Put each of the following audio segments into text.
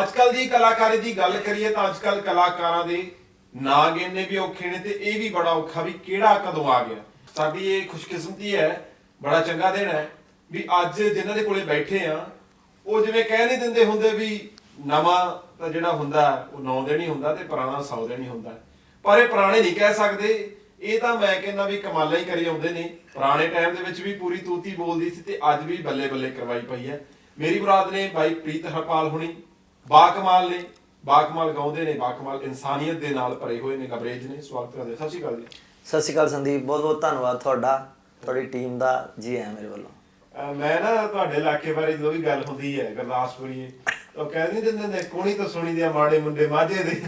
ਅੱਜ ਕੱਲ ਦੀ ਕਲਾਕਾਰੀ ਦੀ ਗੱਲ ਕਰੀਏ ਤਾਂ ਅੱਜ ਕੱਲ ਕਲਾਕਾਰਾਂ ਦੇ ਨਾਂ ਗੇਨੇ ਵੀ ਔਖੇ ਨੇ ਤੇ ਇਹ ਵੀ ਬੜਾ ਔਖਾ ਵੀ ਕਿਹੜਾ ਕਦੋਂ ਆ ਗਿਆ। ਸਾਡੀ ਇਹ ਖੁਸ਼ਕਿਸਮਤੀ ਹੈ, ਬੜਾ ਚੰਗਾ ਦਿਨ ਹੈ ਵੀ ਅੱਜ ਜਿਨ੍ਹਾਂ ਦੇ ਕੋਲੇ ਬੈਠੇ ਆ ਉਹ ਜਿਵੇਂ ਕਹਿ ਨਹੀਂ ਦਿੰਦੇ ਹੁੰਦੇ ਵੀ ਨਵਾਂ ਤਾਂ ਜਿਹੜਾ ਹੁੰਦਾ, ਉਹ 9 ਦਿਨ ਹੀ ਹੁੰਦਾ ਤੇ ਪੁਰਾਣਾ 100 ਦਿਨ ਹੀ ਹੁੰਦਾ। ਪਰ ਇਹ ਪੁਰਾਣੇ ਨਹੀਂ ਕਹਿ ਸਕਦੇ। ਇਹ ਤਾਂ ਮੈਂ ਕਹਿੰਦਾ ਵੀ ਕਮਾਲਾ ਹੀ ਕਰੀ ਆਉਂਦੇ ਨੇ। ਪੁਰਾਣੇ ਟਾਈਮ ਦੇ ਵਿੱਚ ਵੀ ਪੂਰੀ ਤੂਤੀ ਬੋਲਦੀ ਸੀ ਤੇ ਅੱਜ ਵੀ ਬੱਲੇ ਬੱਲੇ ਕਰਵਾਈ ਪਈ ਹੈ। ਮੇਰੀ ਬਰਾਦ ਨੇ ਬਾਈ ਪ੍ਰੀਤ ਹਰਪਾਲ ਹੁਣੀ ਬਾਕਮਾਲ ਨੇ ਬਾਕਮਾਲ ਗਾਉਂਦੇ ਨੇ ਬਾਕਮਾਲ ਇਨਸਾਨੀਅਤ ਦੇ ਨਾਲ ਭਰੇ ਹੋਏ ਨੇ ਗਬਰੇਜ ਨੇ। ਸਵਾਗਤ ਕਰਦੇ ਹਾਂ। ਸਤਿ ਸ਼੍ਰੀ ਅਕਾਲ ਜੀ। ਸਤਿ ਸ਼੍ਰੀ ਅਕਾਲ ਸੰਦੀਪ ਬਹੁਤ ਬਹੁਤ ਧੰਨਵਾਦ ਤੁਹਾਡਾ ਤੁਹਾਡੀ ਟੀਮ ਦਾ ਜੀ ਆਇਆਂ ਮੇਰੇ ਵੱਲੋਂ। ਮੈਂ ਨਾ ਤੁਹਾਡੇ ਇਲਾਕੇ ਬਾਰੇ ਜਦੋਂ ਵੀ ਗੱਲ ਹੁੰਦੀ ਹੈ ਗੁਰਦਾਸਪੁਰੀ ਉਹ ਕਹਿ ਨਹੀਂ ਦਿੰਦੇ ਨੇ ਕੋਣੀ ਤਾਂ ਸੁਣੀ ਦੇ ਮਾੜੇ ਮੁੰਡੇ ਮਾਝੇ ਦੇ।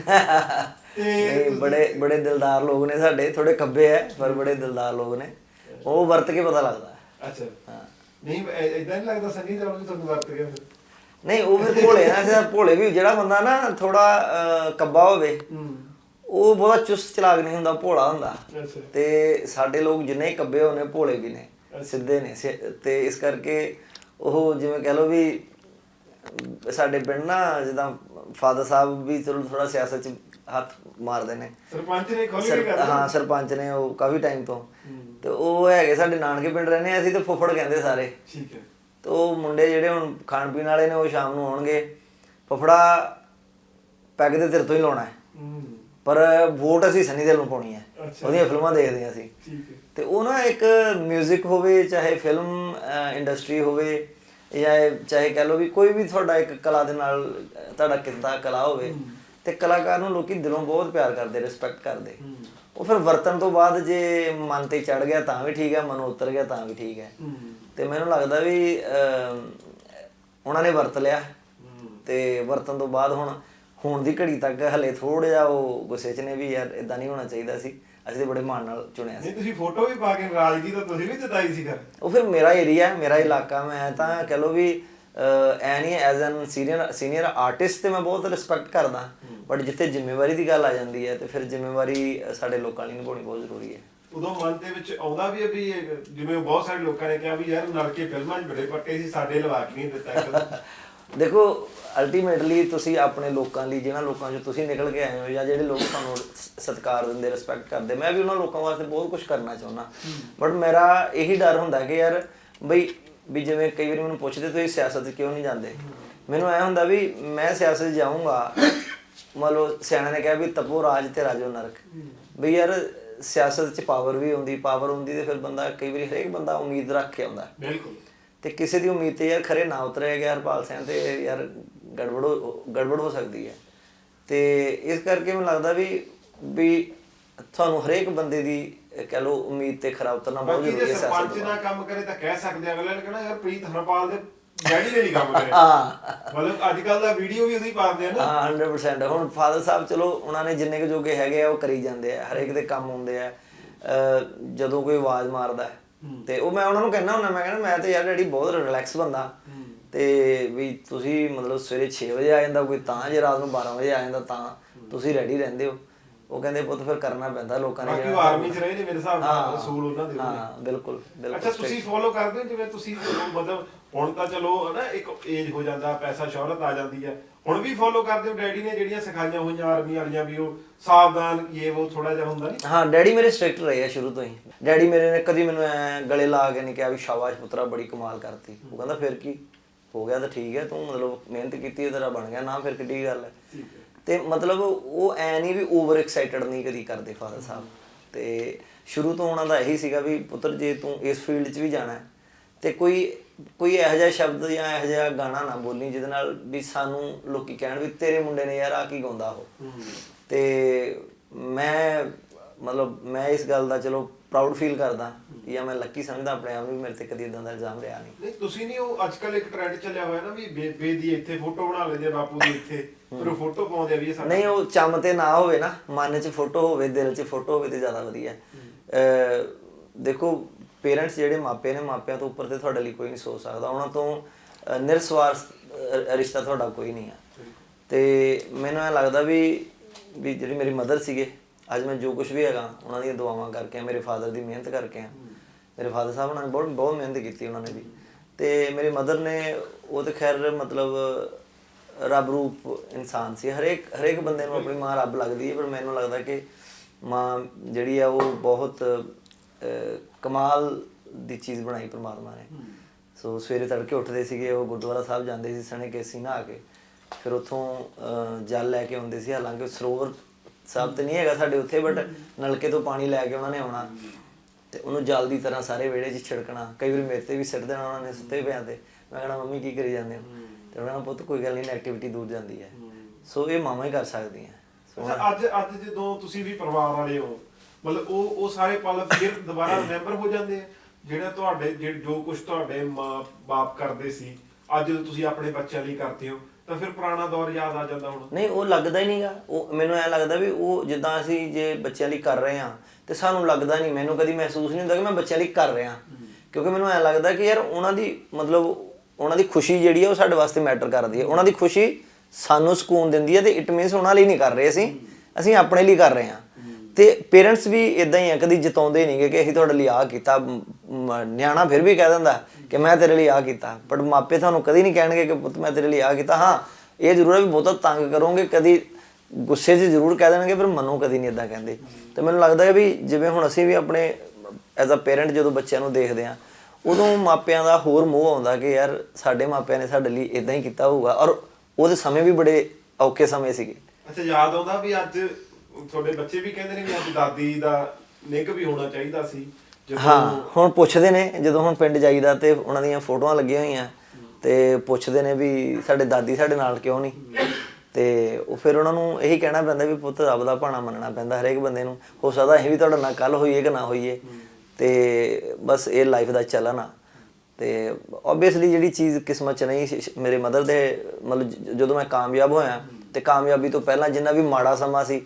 ਤੇ ਬੜੇ ਬੜੇ ਦਿਲਦਾਰ ਲੋਕ ਨੇ ਸਾਡੇ ਥੋੜੇ ਕੱਬੇ ਐ ਪਰ ਬੜੇ ਦਿਲਦਾਰ ਲੋਕ ਨੇ। ਉਹ ਵਰਤ ਕੇ ਪਤਾ ਲੱਗਦਾ। ਹੈ। ਅੱਛਾ। ਹਾਂ। ਨਹੀਂ ਇਦਾਂ ਨਹੀਂ ਲੱਗਦਾ ਦੇ ਵੀ ਤੁਹਾਨੂੰ ਵਰਤ ਫਿਰ ਨਹੀਂ ਉਹ ਫਿਰ ਭੋਲੇ ਨਾ ਸਿਰ ਭੋਲੇ ਵੀ ਜਿਹੜਾ ਬੰਦਾ ਨਾ ਥੋੜਾ ਕੱਬਾ ਹੋਵੇ ਉਹ ਬਹੁਤ ਚੁਸਤ ਚਲਾਕ ਨਹੀਂ ਹੁੰਦਾ ਭੋਲਾ ਹੁੰਦਾ। ਤੇ ਸਾਡੇ ਲੋਕ ਜਿੰਨੇ ਕੱਬੇ ਹੋਣੇ ਭੋਲੇ ਵੀ ਨੇ ਸਿੱਧੇ ਨੇ ਤੇ ਇਸ ਕਰਕੇ ਉਹ ਜਿਵੇਂ ਕਹ ਲਓ ਵੀ ਸਾਡੇ ਪਿੰਡ ਨਾ ਜਿੱਦਾਂ ਫਾਦਰ ਸਾਹਿਬ ਵੀ ਚਲੋ ਥੋੜਾ ਸਿਆਸਤ ਚ ਹੱਥ ਮਾਰਦੇ ਨੇ। ਸਰਪੰਚ ਨੇ ਖੋਲ ਕੇ ਸਰ- ਕਰ ਹਾਂ ਸਰਪੰਚ ਨੇ ਉਹ ਕਾਫੀ ਟਾਈਮ ਤੋਂ। ਤੇ ਉਹ ਹੈਗੇ ਸਾਡੇ ਨਾਨਕੇ ਪਿੰਡ ਰਹਿੰਦੇ ਆ ਅਸੀਂ ਤੇ ਫੁੱਫੜ ਕਹਿੰਦੇ ਸਾਰੇ। ਠੀਕ ਹੈ। ਤੇ ਉਹ ਮੁੰਡੇ ਜਿਹੜੇ ਹੁਣ ਖਾਣ ਪੀਣ ਵਾਲੇ ਨੇ ਉਹ ਸ਼ਾਮ ਨੂੰ ਆਉਣਗੇ। ਫਫੜਾ ਪੈਗ ਦੇ ਤੇਰੇ ਤੋਂ ਹੀ ਲਾਉਣਾ ਹੈ। ਪਰ ਵੋਟ ਅਸੀਂ ਸਨੀ ਦਿਲ ਨੂੰ ਪਾਉਣੀ ਹੈ। ਉਹਦੀਆਂ ਫਿਲਮਾਂ ਦੇਖਦੇ ਹਾਂ ਅਸੀਂ। ਤੇ ਉਹ ਨਾ ਇੱਕ 뮤직 ਹੋਵੇ ਚਾਹੇ ਫਿਲਮ ਇੰਡਸਟਰੀ ਹੋਵੇ ਜਾਂ ਚਾਹੇ ਕਹ ਲਓ ਵੀ ਕੋਈ ਵੀ ਤੁਹਾਡਾ ਇੱਕ ਕਲਾ ਦੇ ਨਾਲ ਤੁਹਾਡਾ ਕਿੱਤਾ ਕਲਾ ਹੋਵੇ ਤੇ ਕਲਾਕਾਰ ਨੂੰ ਲੋਕੀ ਦਿਲੋਂ ਬਹੁਤ ਪਿਆਰ ਕਰਦੇ ਰਿਸਪੈਕਟ ਕਰਦੇ। ਉਹ ਫਿਰ ਵਰਤਨ ਤੋਂ ਬਾਅਦ ਜੇ ਮਨ ਤੇ ਚੜ ਗਿਆ ਤਾਂ ਵੀ ਠੀਕ ਹੈ ਮਨ ਉਤਰ ਗਿਆ ਤਾਂ ਵੀ ਠੀਕ ਹੂੰ। ਤੇ ਮੈਨੂੰ ਲੱਗਦਾ ਵੀ ਉਹਨਾਂ ਨੇ ਵਰਤ ਲਿਆ। ਤੇ ਵਰਤਨ ਤੋਂ ਬਾਅਦ ਹੁਣ ਹੁਣ ਦੀ ਘੜੀ ਤੱਕ ਹਲੇ ਥੋੜਾ ਜਿਹਾ ਉਹ ਗੁੱਸੇ 'ਚ ਨੇ ਵੀ ਯਾਰ ਇਦਾਂ ਨਹੀਂ ਹੋਣਾ ਚਾਹੀਦਾ ਸੀ। ਅਸੀਂ ਤੇ ਬੜੇ ਮਾਣ ਨਾਲ ਚੁਣਿਆ ਸੀ। ਨਹੀਂ ਤੁਸੀਂ ਫੋਟੋ ਵੀ ਪਾ ਕੇ ਨਾਰਾਜ਼ਗੀ ਤਾਂ ਤੁਸੀਂ ਵੀ ਜਤਾਈ ਸੀ ਕਰ ਉਹ ਫਿਰ ਮੇਰਾ ਏਰੀਆ ਮੇਰਾ ਇਲਾਕਾ ਮੈਂ ਤਾਂ ਕਹ ਲਓ ਵੀ ਐ ਨਹੀਂ as an senior senior artist ਤੇ ਮੈਂ ਬਹੁਤ ਰਿਸਪੈਕਟ ਕਰਦਾ। ਬਟ ਜਿੱਥੇ ਜ਼ਿੰਮੇਵਾਰੀ ਦੀ ਗੱਲ ਆ ਜਾਂਦੀ ਹੈ ਤੇ ਫਿਰ ਜ਼ਿੰਮੇਵਾਰੀ ਸਾਡੇ ਲੋਕਾਂ ਲਈ ਨਿਭਾਉਣੀ ਬਹੁਤ ਜ਼ਰੂਰੀ ਹੈ। ਉਦੋਂ ਮਨ ਦੇ ਵਿੱਚ ਆਉਂਦਾ ਵੀ ਹੈ ਵੀ ਇਹ ਜਿਵੇਂ ਬਹੁਤ ਸਾਰੇ ਲੋਕਾਂ ਨੇ ਕਿਹਾ ਵੀ ਯਾਰ ਨਲਕੇ ਫਿਲਮਾਂ 'ਚ ਬੜੇ ਪੱਟੇ ਸੀ ਸਾਡੇ ਲਵਾ ਕੇ ਨਹੀਂ ਦਿੱਤਾ ਕਦੋਂ ਦੇਖੋ ਅਲਟੀਮੇਟਲੀ ਤੁਸੀਂ ਆਪਣੇ ਲੋਕਾਂ ਲਈ ਜਿਹਨਾਂ ਲੋਕਾਂ 'ਚੋਂ ਤੁਸੀਂ ਨਿਕਲ ਕੇ ਆਏ ਹੋ ਜਾਂ ਜਿਹੜੇ ਲੋਕ ਤੁਹਾਨੂੰ ਸਤਿਕਾਰ ਦਿੰਦੇ ਰਿਸਪੈਕਟ ਕਰਦੇ ਮੈਂ ਵੀ ਉਹਨਾਂ ਲੋਕਾਂ ਵਾਸਤੇ ਬਹੁਤ ਕੁਝ ਕਰਨਾ ਚਾਹੁੰਦਾ। ਬਟ ਮੇਰਾ ਇਹੀ ਡਰ ਹੁੰਦਾ ਕਿ ਯਾਰ ਬਈ ਵੀ ਜਿਵੇਂ ਕਈ ਵਾਰੀ ਮੈਨੂੰ ਪੁੱਛਦੇ ਤੁਸੀਂ ਸਿਆਸਤ 'ਚ ਕਿਉਂ ਨਹੀਂ ਜਾਂਦੇ? ਮੈਨੂੰ ਐ ਹੁੰਦਾ ਵੀ ਮੈਂ ਸਿਆਸਤ 'ਚ ਜਾਊਂਗਾ ਮੰਨ ਲਓ ਸਿਆਣੇ ਨੇ ਕਿਹਾ ਵੀ ਤਪੋ ਰਾਜ ਤੇ ਰਾਜੋ ਨਰਕ। ਵੀ ਯਾਰ ਸਿਆਸਤ 'ਚ ਪਾਵਰ ਵੀ ਹੁੰਦੀ ਪਾਵਰ ਹੁੰਦੀ ਤੇ ਫਿਰ ਬੰਦਾ ਕਈ ਵਾਰੀ ਹਰੇਕ ਬੰਦਾ ਉਮੀਦ ਰੱਖ ਕੇ ਆਉਂਦਾ। ਬਿਲਕੁਲ। ਤੇ ਕਿਸੇ ਦੀ ਉਮੀਦ ਤੇ ਯਾਰ ਖਰੇ ਨਾ ਉਤਰਿਆ ਗਿਆ ਹਰਪਾਲ ਸਿੰਘ ਤੇ ਯਾਰ ਗੜਬੜ ਗੜਬੜ ਹੋ ਸਕਦੀ ਹੈ। ਤੇ ਇਸ ਕਰਕੇ ਮੈਨੂੰ ਲੱਗਦਾ ਵੀ ਵੀ ਤੁਹਾਨੂੰ ਹਰੇਕ ਬੰਦੇ ਦੀ ਕਹਿ ਲਓ ਉਮੀਦ ਤੇ ਖਰਾ ਉਤਰਨਾ ਬਹੁਤ ਜ਼ਰੂਰੀ ਹੈ ਸਰਪੰਚ ਸਿਆਸਤ ਨਾ ਕੰਮ ਕਰੇ ਤਾਂ ਕਹਿ ਸਕਦੇ ਅਗਲੇ ਨੇ ਕਹਿਣਾ ਯਾਰ ਪ੍ਰੀਤ ਹਰਪਾਲ ਦੇ ਡੈਡੀ ਨੇ ਨਹੀਂ ਕੰਮ ਕਰਿਆ ਹਾਂ। ਮਤਲਬ ਅੱਜ ਕੱਲ ਦਾ ਵੀਡੀਓ ਵੀ ਉਹਦੀ ਪਾਉਂਦੇ ਆ ਨਾ। ਹਾਂ 100% ਹੁਣ ਫਾਦਰ ਸਾਹਿਬ ਚਲੋ ਉਹਨਾਂ ਨੇ ਜਿੰਨੇ ਕੁ ਜੋਗੇ ਹੈਗੇ ਆ ਉਹ ਕਰੀ ਜਾਂਦੇ ਆ। ਹਰੇਕ ਦੇ ਕੰਮ ਹੁੰਦੇ ਆ। ਜਦੋਂ ਕੋਈ ਆਵਾਜ਼ ਮਾਰਦਾ ਤੇ ਉਹ ਮੈਂ ਉਹਨਾਂ ਨੂੰ ਕਹਿਣਾ ਹੁੰਦਾ ਮੈਂ ਕਹਿੰਦਾ ਮੈਂ ਤੇ ਯਾਰ ਡੈਡੀ ਬਹੁਤ ਰਿਲੈਕਸ ਬੰਦਾ। ਤੇ ਵੀ ਤੁਸੀਂ ਮਤਲਬ ਸਵੇਰੇ 6 ਵਜੇ ਆ ਜਾਂਦਾ ਕੋਈ ਤਾਂ ਜੇ ਰਾਤ ਨੂੰ 12 ਵਜੇ ਆ ਜਾਂਦਾ ਤਾਂ ਤੁਸੀਂ ਰੈਡੀ ਰਹਿੰਦੇ ਹੋ। ਉਹ ਕਹਿੰਦੇ ਪੁੱਤ ਫਿਰ ਕਰਨਾ ਪੈਂਦਾ ਲੋਕਾਂ ਨੇ ਬਾਕੀ ਉਹ ਆਰਮੀ 'ਚ ਰਹੇ ਨੇ ਮੇਰੇ ਹਿਸਾਬ ਨਾਲ ਰਸੂਲ ਉਹਨਾਂ ਦੇ। ਹਾਂ ਬਿਲਕੁਲ ਬਿਲਕੁਲ ਅੱਛਾ ਤੁਸੀਂ ਫੋਲੋ ਕਰਦੇ ਹੋ ਜਿਵੇਂ ਤੁਸੀਂ ਮਤਲਬ ਹੁਣ ਤਾਂ ਚਲੋ ਹਨਾ ਇੱਕ ਏਜ ਹੋ ਜਾਂਦਾ ਪੈਸਾ ਸ਼ੌਹਰਤ ਆ ਜਾਂਦੀ ਹੈ। ਹੁਣ ਵੀ ਫੋਲੋ ਕਰਦੇ ਹੋ ਡੈਡੀ ਨੇ ਜਿਹੜੀਆਂ ਸਿਖਾਈਆਂ ਹੋਈਆਂ ਆਰਮੀ ਵਾਲੀਆਂ ਵੀ ਉਹ ਸਾਵਧਾਨ ਇਹ ਉਹ ਥੋੜਾ ਜਿਹਾ ਹੁੰਦਾ ਨਹੀਂ? ਹਾਂ ਡੈਡੀ ਮੇਰੇ ਸਟ੍ਰਿਕਟ ਰਹੇ ਆ ਸ਼ੁਰੂ ਤੋਂ ਹੀ। ਡੈਡੀ ਮੇਰੇ ਨੇ ਕਦੀ ਮੈਨੂੰ ਐ ਗਲੇ ਲਾ ਕੇ ਨਹੀਂ ਕਿਹਾ ਵੀ ਸ਼ਾਬਾਸ਼ ਪੁੱਤਰਾ ਬੜੀ ਕਮਾਲ ਕਰਤੀ। ਉਹ ਕਹਿੰਦਾ ਫਿਰ ਕੀ? ਹੋ ਗਿਆ ਤਾਂ ਠੀਕ ਹੈ ਤੂੰ ਮਤਲਬ ਮਿਹਨਤ ਕੀਤੀ ਹੈ ਤੇਰਾ ਬਣ ਗਿਆ ਨਾ ਫਿਰ ਕਿੱਡੀ ਗੱਲ ਹੈ। ਠੀਕ ਹੈ। ਤੇ ਮਤਲਬ ਉਹ ਐ ਨਹੀਂ ਵੀ ਓਵਰ ਐਕਸਾਈਟਡ ਨਹੀਂ ਕਦੀ ਕਰਦੇ ਫਾਦਰ ਸਾਹਿਬ। ਤੇ ਸ਼ੁਰੂ ਤੋਂ ਉਹਨਾਂ ਦਾ ਇਹੀ ਸੀਗਾ ਵੀ ਪੁੱਤਰ ਜੇ ਤੂੰ ਇਸ ਫੀਲਡ 'ਚ ਵੀ ਜਾਣਾ ਹੈ ਤੇ ਕੋਈ ਕੋਈ ਇਹੋ ਜਿਹਾ ਸ਼ਬਦ ਜਾਂ ਇਹੋ ਜਿਹਾ ਗਾਣਾ ਨਾ ਬੋਲੀ ਜਿਹਦੇ ਨਾਲ ਵੀ ਸਾਨੂੰ ਲੋਕੀ ਕਹਿਣ ਵੀ ਤੇਰੇ ਮੁੰਡੇ ਨੇ ਯਾਰ ਆ ਕੀ ਗਾਉਂਦਾ ਉਹ। ਤੇ ਮੈਂ ਮਤਲਬ ਮੈਂ ਇਸ ਗੱਲ ਦਾ ਚਲੋ ਪ੍ਰਾਊਡ ਫੀਲ ਕਰਦਾ ਜਾਂ ਮੈਂ ਲੱਕੀ ਸਮਝਦਾ ਆਪਣੇ ਆਪ ਨੂੰ ਵੀ ਮੇਰੇ ਤੇ ਕਦੀ ਇਦਾਂ ਦਾ ਇਲਜ਼ਾਮ ਰਿਹਾ ਨਹੀਂ। ਨਹੀਂ ਤੁਸੀਂ ਨਹੀਂ ਉਹ ਅੱਜ ਕੱਲ ਇੱਕ ਟ੍ਰੈਂਡ ਚੱਲਿਆ ਹੋਇਆ ਨਾ ਵੀ ਬੇਬੇ ਦੀ ਇੱਥੇ ਫੋਟੋ ਬਣਾ ਲੈਂਦੇ ਬਾਪੂ ਦੀ ਇੱਥੇ। ਉਹ ਫੋਟੋ ਪਾਉਂਦੇ ਆ ਵੀ ਇਹ ਸਾਡਾ ਨਹੀਂ ਉਹ ਚੰਮ ਤੇ ਨਾ ਹੋਵੇ ਨਾ ਮਨ 'ਚ ਫੋਟੋ ਹੋਵੇ ਦਿਲ 'ਚ ਫੋਟੋ ਹੋਵੇ ਤੇ ਜ਼ਿਆਦਾ ਵਧੀਆ। ਦੇਖੋ ਪੇਰੈਂਟਸ ਜਿਹੜੇ ਮਾਪੇ ਨੇ ਮਾਪਿਆਂ ਤੋਂ ਉੱਪਰ ਤੇ ਤੁਹਾਡੇ ਲਈ ਕੋਈ ਨਹੀਂ ਸੋਚ ਸਕਦਾ। ਉਹਨਾਂ ਤੋਂ ਨਿਰਸਵਾਰਥ ਰਿਸ਼ਤਾ ਤੁਹਾਡਾ ਕੋਈ ਨਹੀਂ ਆ। ਤੇ ਮੈਨੂੰ ਇਹ ਲੱਗਦਾ ਵੀ ਵੀ ਜਿਹੜੀ ਮੇਰੀ ਮਦਰ ਸੀਗੇ ਅੱਜ ਮੈਂ ਜੋ ਕੁਝ ਵੀ ਹੈਗਾ ਉਹਨਾਂ ਦੀਆਂ ਦੁਆਵਾਂ ਕਰਕੇ ਆ, ਮੇਰੇ ਫਾਦਰ ਦੀ ਮਿਹਨਤ ਕਰਕੇ ਆ। ਮੇਰੇ ਫਾਦਰ ਸਾਹਿਬ ਉਹਨਾਂ ਨੇ ਬਹੁਤ ਬਹੁਤ ਮਿਹਨਤ ਕੀਤੀ ਉਹਨਾਂ ਨੇ ਵੀ। ਤੇ ਮੇਰੀ ਮਦਰ ਨੇ ਉਹ ਤੇ ਖੈਰ ਮਤਲਬ ਰੱਬ ਰੂਪ ਇਨਸਾਨ ਸੀ। ਹਰੇਕ ਹਰੇਕ ਬੰਦੇ ਨੂੰ ਆਪਣੀ ਮਾਂ ਰੱਬ ਲੱਗਦੀ ਹੈ ਪਰ ਮੈਨੂੰ ਲੱਗਦਾ ਕਿ ਮਾਂ ਜਿਹੜੀ ਆ ਉਹ ਬਹੁਤ ਕਮਾਲ ਦੀ ਚੀਜ਼ ਬਣਾਈ ਪ੍ਰਮਾਤਮਾ ਨੇ। ਸੋ ਸਵੇਰੇ ਤੜਕੇ ਉੱਠਦੇ ਸੀਗੇ ਉਹ ਗੁਰਦੁਆਰਾ ਸਾਹਿਬ ਜਾਂਦੇ ਸੀ ਸਣੇ ਕੇਸੀ ਨਹਾ ਕੇ। ਫਿਰ ਉੱਥੋਂ ਜਲ ਲੈ ਕੇ ਆਉਂਦੇ ਸੀ। ਹਾਲਾਂਕਿ ਸਰੋਵਰ ਸਾਹਿਬ ਤੇ ਨਹੀਂ ਹੈਗਾ ਸਾਡੇ ਉੱਥੇ ਬਟ ਨਲਕੇ ਤੋਂ ਪਾਣੀ ਲੈ ਕੇ ਉਹਨਾਂ ਨੇ ਆਉਣਾ। ਤੇ ਉਹਨੂੰ ਜਲ ਦੀ ਤਰ੍ਹਾਂ ਸਾਰੇ ਵਿਹੜੇ 'ਚ ਛਿੜਕਣਾ। ਕਈ ਵਾਰੀ ਮੇਰੇ ਤੇ ਵੀ ਸਿੱਟ ਦੇਣਾ ਉਹਨਾਂ ਨੇ ਸੁੱਤੇ ਪਿਆਂ ਤੇ। ਮੈਂ ਕਹਣਾ ਮੰਮੀ ਕੀ ਕਰੀ ਜਾਂਦੇ ਹੋ। ਤੇ ਉਹਨਾਂ ਨੇ ਪੁੱਤ ਕੋਈ ਗੱਲ ਨਹੀਂ ਨੈਗੇਟਿਵਿਟੀ ਦੂਰ ਜਾਂਦੀ ਹੈ। ਸੋ ਇਹ ਮਾਵਾਂ ਹੀ ਕਰ ਸਕਦੀਆਂ। ਸੋ ਅੱਛਾ ਅੱਜ ਅੱਜ ਜਦੋਂ ਤੁਸੀਂ ਵੀ ਪਰਿਵਾਰ ਵਾਲੇ ਹੋ ਮਤਲਬ ਉਹ ਉਹ ਸਾਰੇ ਪਲ ਫਿਰ ਦੁਬਾਰਾ ਰਿਮੈਂਬਰ ਹੋ ਜਾਂਦੇ ਆ? ਜਿਹੜਾ ਤੁਹਾਡੇ ਜਿਹੜੇ- ਜੋ ਕੁਝ ਤੁਹਾਡੇ ਮਾਂ ਬਾਪ ਕਰਦੇ ਸੀ ਅੱਜ ਜਦੋਂ ਤੁਸੀਂ ਆਪਣੇ ਬੱਚਿਆਂ ਲਈ ਕਰਦੇ ਹੋ ਤਾਂ ਫਿਰ ਪੁਰਾਣਾ ਦੌਰ ਯਾਦ ਆ ਜਾਂਦਾ ਹੁਣ? ਨਹੀਂ ਉਹ ਲੱਗਦਾ ਹੀ ਨਹੀਂਗਾ ਉਹ ਮੈਨੂੰ ਐ ਲੱਗਦਾ ਵੀ ਉਹ ਜਿੱਦਾਂ ਅਸੀਂ ਜੇ ਬੱਚਿਆਂ ਲਈ ਕਰ ਰਹੇ ਹਾਂ ਤੇ ਸਾਨੂੰ ਲੱਗਦਾ ਨਹੀਂ ਮੈਨੂੰ ਕਦੀ ਮਹਿਸੂਸ ਨਹੀਂ ਹੁੰਦਾ ਕਿ ਮੈਂ ਬੱਚਿਆਂ ਲਈ ਕਰ ਰਿਹਾ। ਕਿਉਂਕਿ ਮੈਨੂੰ ਐ ਲੱਗਦਾ ਕਿ ਯਾਰ ਉਹਨਾਂ ਦੀ ਮਤਲਬ ਉਹਨਾਂ ਦੀ ਖੁਸ਼ੀ ਜਿਹੜੀ ਹੈ ਉਹ ਸਾਡੇ ਵਾਸਤੇ ਮੈਟਰ ਕਰਦੀ ਹੈ ਉਹਨਾਂ ਦੀ ਖੁਸ਼ੀ ਸਾਨੂੰ ਸਕੂਨ ਦਿੰਦੀ ਹੈ ਤੇ ਇਟ ਮੀਨਸ ਉਹਨਾਂ ਲਈ ਨਹੀਂ ਕਰ ਰਹੇ ਅਸੀਂ। ਅਸੀਂ ਆਪਣੇ ਲਈ ਕਰ ਰਹੇ ਹਾਂ ਤੇ ਪੇਰੈਂਟਸ ਵੀ ਇਦਾਂ ਹੀ ਆ, ਕਦੀ ਜਿਤਾਉਂਦੇ ਨਹੀਂਗੇ ਕਿ ਅਸੀਂ ਤੁਹਾਡੇ ਲਈ ਆਹ ਕੀਤਾ। ਮ- ਨਿਆਣਾ ਫਿਰ ਵੀ ਕਹਿ ਦਿੰਦਾ ਕਿ ਮੈਂ ਤੇਰੇ ਲਈ ਆਹ ਕੀਤਾ। ਬਟ ਮਾਪੇ ਤੁਹਾਨੂੰ ਕਦੀ ਨਹੀਂ ਕਹਿਣਗੇ ਕਿ ਪੁੱਤ ਮੈਂ ਤੇਰੇ ਲਈ ਆਹ ਕੀਤਾ। ਹਾਂ, ਇਹ ਜ਼ਰੂਰ ਹੈ ਵੀ ਬਹੁਤਾ ਤੰਗ ਕਰੋਗੇ, ਕਦੀ ਗੁੱਸੇ 'ਚ ਜ਼ਰੂਰ ਕਹਿ ਦੇਣਗੇ, ਪਰ ਮਨੋਂ ਕਦੀ ਨਹੀਂ ਇਦਾਂ ਕਹਿੰਦੇ। ਤੇ ਮੈਨੂੰ ਲੱਗਦਾ ਹੈ ਵੀ ਜਿਵੇਂ ਹੁਣ ਅਸੀਂ ਵੀ ਆਪਣੇ ਐਜ਼ ਅ ਪੇਰੈਂਟ ਜਦੋਂ ਬੱਚਿਆਂ ਨੂੰ ਦੇਖਦੇ ਆ ਉਦੋਂ ਮਾਪਿਆਂ ਦਾ ਹੋਰ ਮੋਹ ਆਉਂਦਾ ਕਿ ਯਾਰ ਸਾਡੇ ਮਾਪਿਆਂ ਨੇ ਸਾਡੇ ਲਈ ਇਦਾਂ ਹੀ ਕੀਤਾ ਹੋਊਗਾ ਔਰ ਉਹਦੇ ਸਮੇਂ ਵੀ ਬੜੇ ਔਖੇ ਸਮੇਂ ਸੀਗੇ। ਅੱਛਾ ਯਾਦ ਆਉਂਦਾ ਵੀ ਅੱਜ ਤੁਹਾਡੇ ਬੱਚੇ ਵੀ ਕਹਿੰਦੇ ਨੇ ਵੀ ਅੱਜ ਦਾਦੀ ਦਾ ਨਿੱਘ ਵੀ ਹੋਣਾ ਚਾਹੀਦਾ ਸੀ ਹਾਂ ਹੁਣ ਪੁੱਛਦੇ ਨੇ ਜਦੋਂ ਹੁਣ ਪਿੰਡ ਜਾਈਦਾ ਤੇ ਉਹਨਾਂ ਦੀਆਂ ਫੋਟੋਆਂ ਲੱਗੀਆਂ ਹੋਈਆਂ ਤੇ ਪੁੱਛਦੇ ਨੇ ਵੀ ਸਾਡੇ ਦਾਦੀ ਸਾਡੇ ਨਾਲ ਕਿਉਂ ਨਹੀਂ? ਤੇ ਉਹ ਫਿਰ ਉਹਨਾਂ ਨੂੰ ਇਹੀ ਕਹਿਣਾ ਪੈਂਦਾ ਵੀ ਪੁੱਤ ਰੱਬ ਦਾ ਭਾਣਾ ਮੰਨਣਾ ਪੈਂਦਾ ਹਰੇਕ ਬੰਦੇ ਨੂੰ। ਹੋ ਸਕਦਾ ਅਸੀਂ ਵੀ ਤੁਹਾਡੇ ਨਾਲ ਕੱਲ ਹੋਈਏ ਕਿ ਨਾ ਹੋਈਏ। ਤੇ ਬਸ ਇਹ ਲਾਈਫ ਦਾ ਚੱਲਣ ਆ। ਤੇ ਆਬਵੀਅਸਲੀ ਜਿਹੜੀ ਚੀਜ਼ ਕਿਸਮਤ ਚ ਨਹੀਂ ਮੇਰੇ ਮਦਰ ਦੇ ਮਤਲਬ ਜਦੋਂ ਮੈਂ ਕਾਮਯਾਬ ਹੋਇਆ ਤੇ ਕਾਮਯਾਬੀ ਤੋਂ ਪਹਿਲਾਂ ਜਿੰਨਾ ਵੀ ਮਾੜਾ ਸਮਾਂ ਸੀ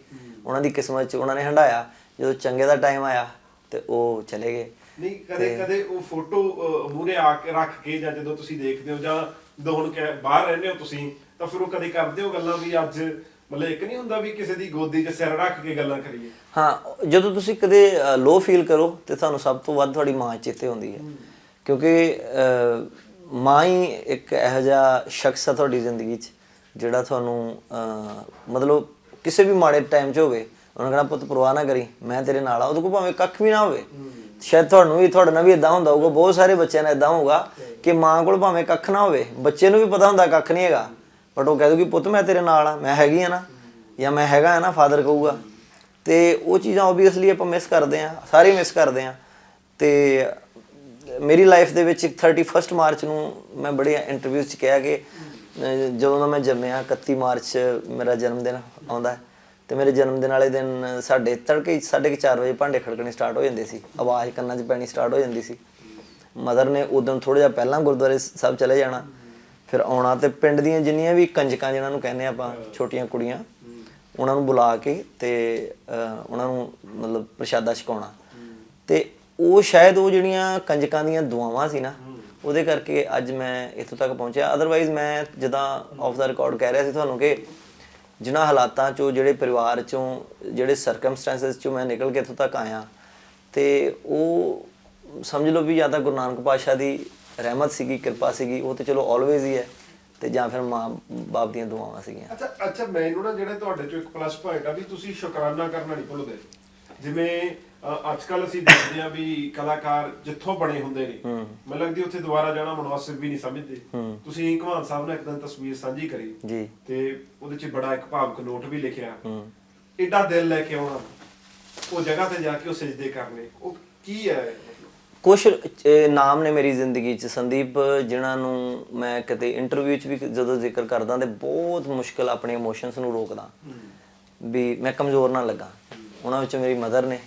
ਉਹਨਾਂ ਦੀ ਕਿਸਮਤ ਚ ਉਹਨਾਂ ਨੇ ਹੰਡਾਇਆ ਜਦੋਂ ਚੰਗੇ ਦਾ ਟਾਈਮ ਆਇਆ ਤੇ ਉਹ ਚਲੇ ਗਏ। ਨਹੀਂ ਕਦੇ ਕਦੇ ਉਹ ਫੋਟੋ ਮੂਰੇ ਆ ਕੇ ਰੱਖ ਕੇ ਜਾਂ ਜਦੋਂ ਤੁਸੀਂ ਦੇਖਦੇ ਹੋ ਜਾਂ ਜਦੋਂ ਹੁਣ ਕਹਿ- ਬਾਹਰ ਰਹਿੰਦੇ ਹੋ ਤੁਸੀਂ ਤਾਂ ਫਿਰ ਉਹ ਕਦੇ ਕਰਦੇ ਹੋ ਗੱਲਾਂ ਵੀ ਅੱਜ ਮਤਲਬ ਇੱਕ ਨਹੀਂ ਹੁੰਦਾ ਵੀ ਕਿਸੇ ਦੀ ਗੋਦੀ 'ਚ ਸਿਰ ਰੱਖ ਕੇ ਗੱਲਾਂ ਕਰੀਏ। ਹਾਂ ਜਦੋਂ ਤੁਸੀਂ ਕਦੇ ਲੋ ਫੀਲ ਕਰੋ ਤੇ ਤੁਹਾਨੂੰ ਸਭ ਤੋਂ ਵੱਧ ਤੁਹਾਡੀ ਮਾਂ ਚੇਤੇ ਆਉਂਦੀ ਹੈ। ਕਿਉਂਕਿ ਮਾਂ ਹੀ ਇੱਕ ਇਹੋ ਜਿਹਾ ਸ਼ਖਸ ਆ ਤੁਹਾਡੀ ਜ਼ਿੰਦਗੀ 'ਚ ਜਿਹੜਾ ਤੁਹਾਨੂੰ ਮਤਲਬ ਕਿਸੇ ਵੀ ਮਾੜੇ ਟਾਈਮ 'ਚ ਹੋਵੇ ਉਹਨਾਂ ਕਹਿਣਾ ਪੁੱਤ ਪਰਵਾਹ ਨਾ ਕਰੀ ਮੈਂ ਤੇਰੇ ਨਾਲ ਆ। ਉਹਦੇ ਕੋਲ ਭਾਵੇਂ ਕੱਖ ਵੀ ਨਾ ਹੋਵੇ। ਸ਼ਾਇਦ ਤੁਹਾਨੂੰ ਵੀ ਤੁਹਾਡੇ ਨਾਲ ਵੀ ਇਦਾਂ ਹੁੰਦਾ ਹੋਊਗਾ ਬਹੁਤ ਸਾਰੇ ਬੱਚਿਆਂ ਨਾਲ ਇਦਾਂ ਹੋਊਗਾ ਕਿ ਮਾਂ ਕੋਲ ਭਾਵੇਂ ਕੱਖ ਨਾ ਹੋਵੇ ਬੱਚੇ ਨੂੰ ਵੀ ਪਤਾ ਹੁੰਦਾ ਕੱਖ ਨਹੀਂ ਹੈਗਾ। ਬਟ ਉਹ ਕਹਿ ਦੂਗੀ ਪੁੱਤ, ਮੈਂ ਤੇਰੇ ਨਾਲ ਆ, ਮੈਂ ਹੈਗੀ ਆ ਨਾ, ਜਾਂ ਮੈਂ ਹੈਗਾ ਆ ਨਾ ਫਾਦਰ ਕਹੂਗਾ। ਤੇ ਉਹ ਚੀਜ਼ਾਂ ਆਬਵੀਅਸਲੀ ਆਪਾਂ ਮਿਸ ਕਰਦੇ ਆ, ਸਾਰੇ ਮਿਸ ਕਰਦੇ ਆ। ਤੇ ਮੇਰੀ ਲਾਈਫ ਦੇ ਵਿੱਚ 31 ਮਾਰਚ ਨੂੰ ਮੈਂ ਬੜੇ ਇੰਟਰਵਿਊਜ਼ 'ਚ ਕਿਹਾ ਕਿ ਜਦੋਂ ਦਾ ਮੈਂ ਜੰਮਿਆ 31 ਮਾਰਚ ਮੇਰਾ ਜਨਮ ਦਿਨ ਆਉਂਦਾ ਹੈ, ਤੇ ਮੇਰੇ ਜਨਮ ਦਿਨ ਵਾਲੇ ਦਿਨ ਸਾਡੇ ਤੜਕੇ 4:30 ਵਜੇ ਭਾਂਡੇ ਖੜਕਣੇ ਸਟਾਰਟ ਹੋ ਜਾਂਦੇ ਸੀ, ਆਵਾਜ਼ ਕੰਨਾਂ 'ਚ ਪੈਣੀ ਸਟਾਰਟ ਹੋ ਜਾਂਦੀ ਸੀ। ਮਦਰ ਨੇ ਉਦੋਂ ਥੋੜਾ ਜਿਹਾ ਪਹਿਲਾਂ ਗੁਰਦੁਆਰੇ ਸਾਹਿਬ ਚਲੇ ਜਾਣਾ ਫਿਰ ਆਉਣਾ ਤੇ ਪਿੰਡ ਦੀਆਂ ਜਿੰਨੀਆਂ ਵੀ ਕੰਜਕਾਂ ਜਿਹਨਾਂ ਨੂੰ ਕਹਿੰਦੇ ਆਪਾਂ, ਛੋਟੀਆਂ ਕੁੜੀਆਂ, ਉਹਨਾਂ ਨੂੰ ਬੁਲਾ ਕੇ ਤੇ ਉਹਨਾਂ ਨੂੰ ਮਤਲਬ ਪ੍ਰਸ਼ਾਦਾ ਛਕਾਉਣਾ। ਤੇ ਉਹ ਸ਼ਾਇਦ ਉਹ ਜਿਹੜੀਆਂ ਕੰਜਕਾਂ ਦੀਆਂ ਦੁਆਵਾਂ ਸੀ ਨਾ, ਉਹਦੇ ਕਰਕੇ ਅੱਜ ਮੈਂ ਇੱਥੋਂ ਤੱਕ ਪਹੁੰਚਿਆ। ਅਦਰਵਾਈਜ਼ ਮੈਂ ਜਦਾਂ ਆਫ ਦਾ ਰਿਕਾਰਡ ਕਹਿ ਰਿਹਾ ਸੀ ਤੁਹਾਨੂੰ ਕਿ ਜਿਨ੍ਹਾਂ ਹਾਲਾਤਾਂ ਚੋਂ, ਜਿਹੜੇ ਪਰਿਵਾਰ ਚੋਂ, ਜਿਹੜੇ ਸਰਕਮਸਟੈਂਸਸ ਚੋਂ ਮੈਂ ਨਿਕਲ ਕੇ ਇੱਥੋਂ ਤੱਕ ਆਇਆ, ਤੇ ਉਹ ਸਮਝ ਲਓ ਵੀ ਜਾਂ ਤਾਂ ਗੁਰੂ ਨਾਨਕ ਪਾਤਸ਼ਾਹ ਦੀ ਰਹਿਮਤ ਸੀਗੀ ਕਿਰਪਾ ਸੀਗੀ ਉਹ ਤੇ ਚਲੋ ਆਲਵੇਜ਼ ਹੀ ਹੈ ਤੇ ਜਾਂ ਫਿਰ ਮਾਂ ਬਾਪ ਦੀਆਂ ਦੁਆਵਾਂ ਸੀਗੀਆਂ। ਅੱਛਾ ਅੱਛਾ ਮੈਨੂੰ ਨਾ ਜਿਹੜਾ ਤੁਹਾਡੇ ਚੋਂ ਇੱਕ ਪਲੱਸ ਪੁਆਇੰਟ ਆ ਵੀ ਤੁਸੀਂ ਸ਼ੁਕਰਾਨਾ ਕਰਨਾ ਨਹੀਂ ਭੁੱਲਦੇ ਜਿਵੇਂ ਅੱਜ ਕੱਲ ਅਸੀਂ ਦੇਖਦੇ ਆ ਵੀ ਕਲਾਕਾਰ ਜਿੱਥੋਂ ਬਣੇ ਹੁੰਦੇ ਨੇ ਮੈਨੂੰ ਲੱਗਦੀ ਉੱਥੇ ਦੁਬਾਰਾ ਜਾਣਾ ਮੁਨਾਸਿਬ ਵੀ ਨਹੀਂ ਸਮਝਦੇ। ਤੁਸੀਂ ਘਮਾਨ ਸਾਹਿਬ ਨੇ ਇੱਕ ਦਿਨ ਤਸਵੀਰ ਸਾਂਝੀ ਕਰੀ। ਜੀ। ਤੇ ਉਹਦੇ 'ਚ ਬੜਾ ਇੱਕ ਭਾਵਕ ਨੋਟ ਵੀ ਲਿਖਿਆ। ਏਡਾ ਦਿਲ ਲੈ ਕੇ ਆਉਣਾ ਉਹ ਜਗ੍ਹਾ ਤੇ ਜਾ ਕੇ ਉਹ ਸਜਦੇ ਕਰਨੇ ਉਹ ਕੀ ਹੈ? ਕੁਝ ਨਾਮ ਨੇ ਮੇਰੀ ਜ਼ਿੰਦਗੀ 'ਚ। ਸੰਦੀਪ, ਜਿਨ੍ਹਾਂ ਨੂੰ ਮੈਂ ਕਦੇ ਇੰਟਰਵਿਊ 'ਚ ਵੀ ਜਦੋਂ ਜ਼ਿਕਰ ਕਰਦਾ ਤੇ ਬਹੁਤ ਮੁਸ਼ਕਲ ਆਪਣੇ ਇਮੋਸ਼ਨਸ ਨੂੰ ਰੋਕਦਾ। ਵੀ ਮੈਂ ਕਮਜ਼ੋਰ ਨਾ ਲੱਗਾ। ਉਹਨਾਂ ਵਿੱਚ ਮੇਰੀ ਮਦਰ ਨੇ।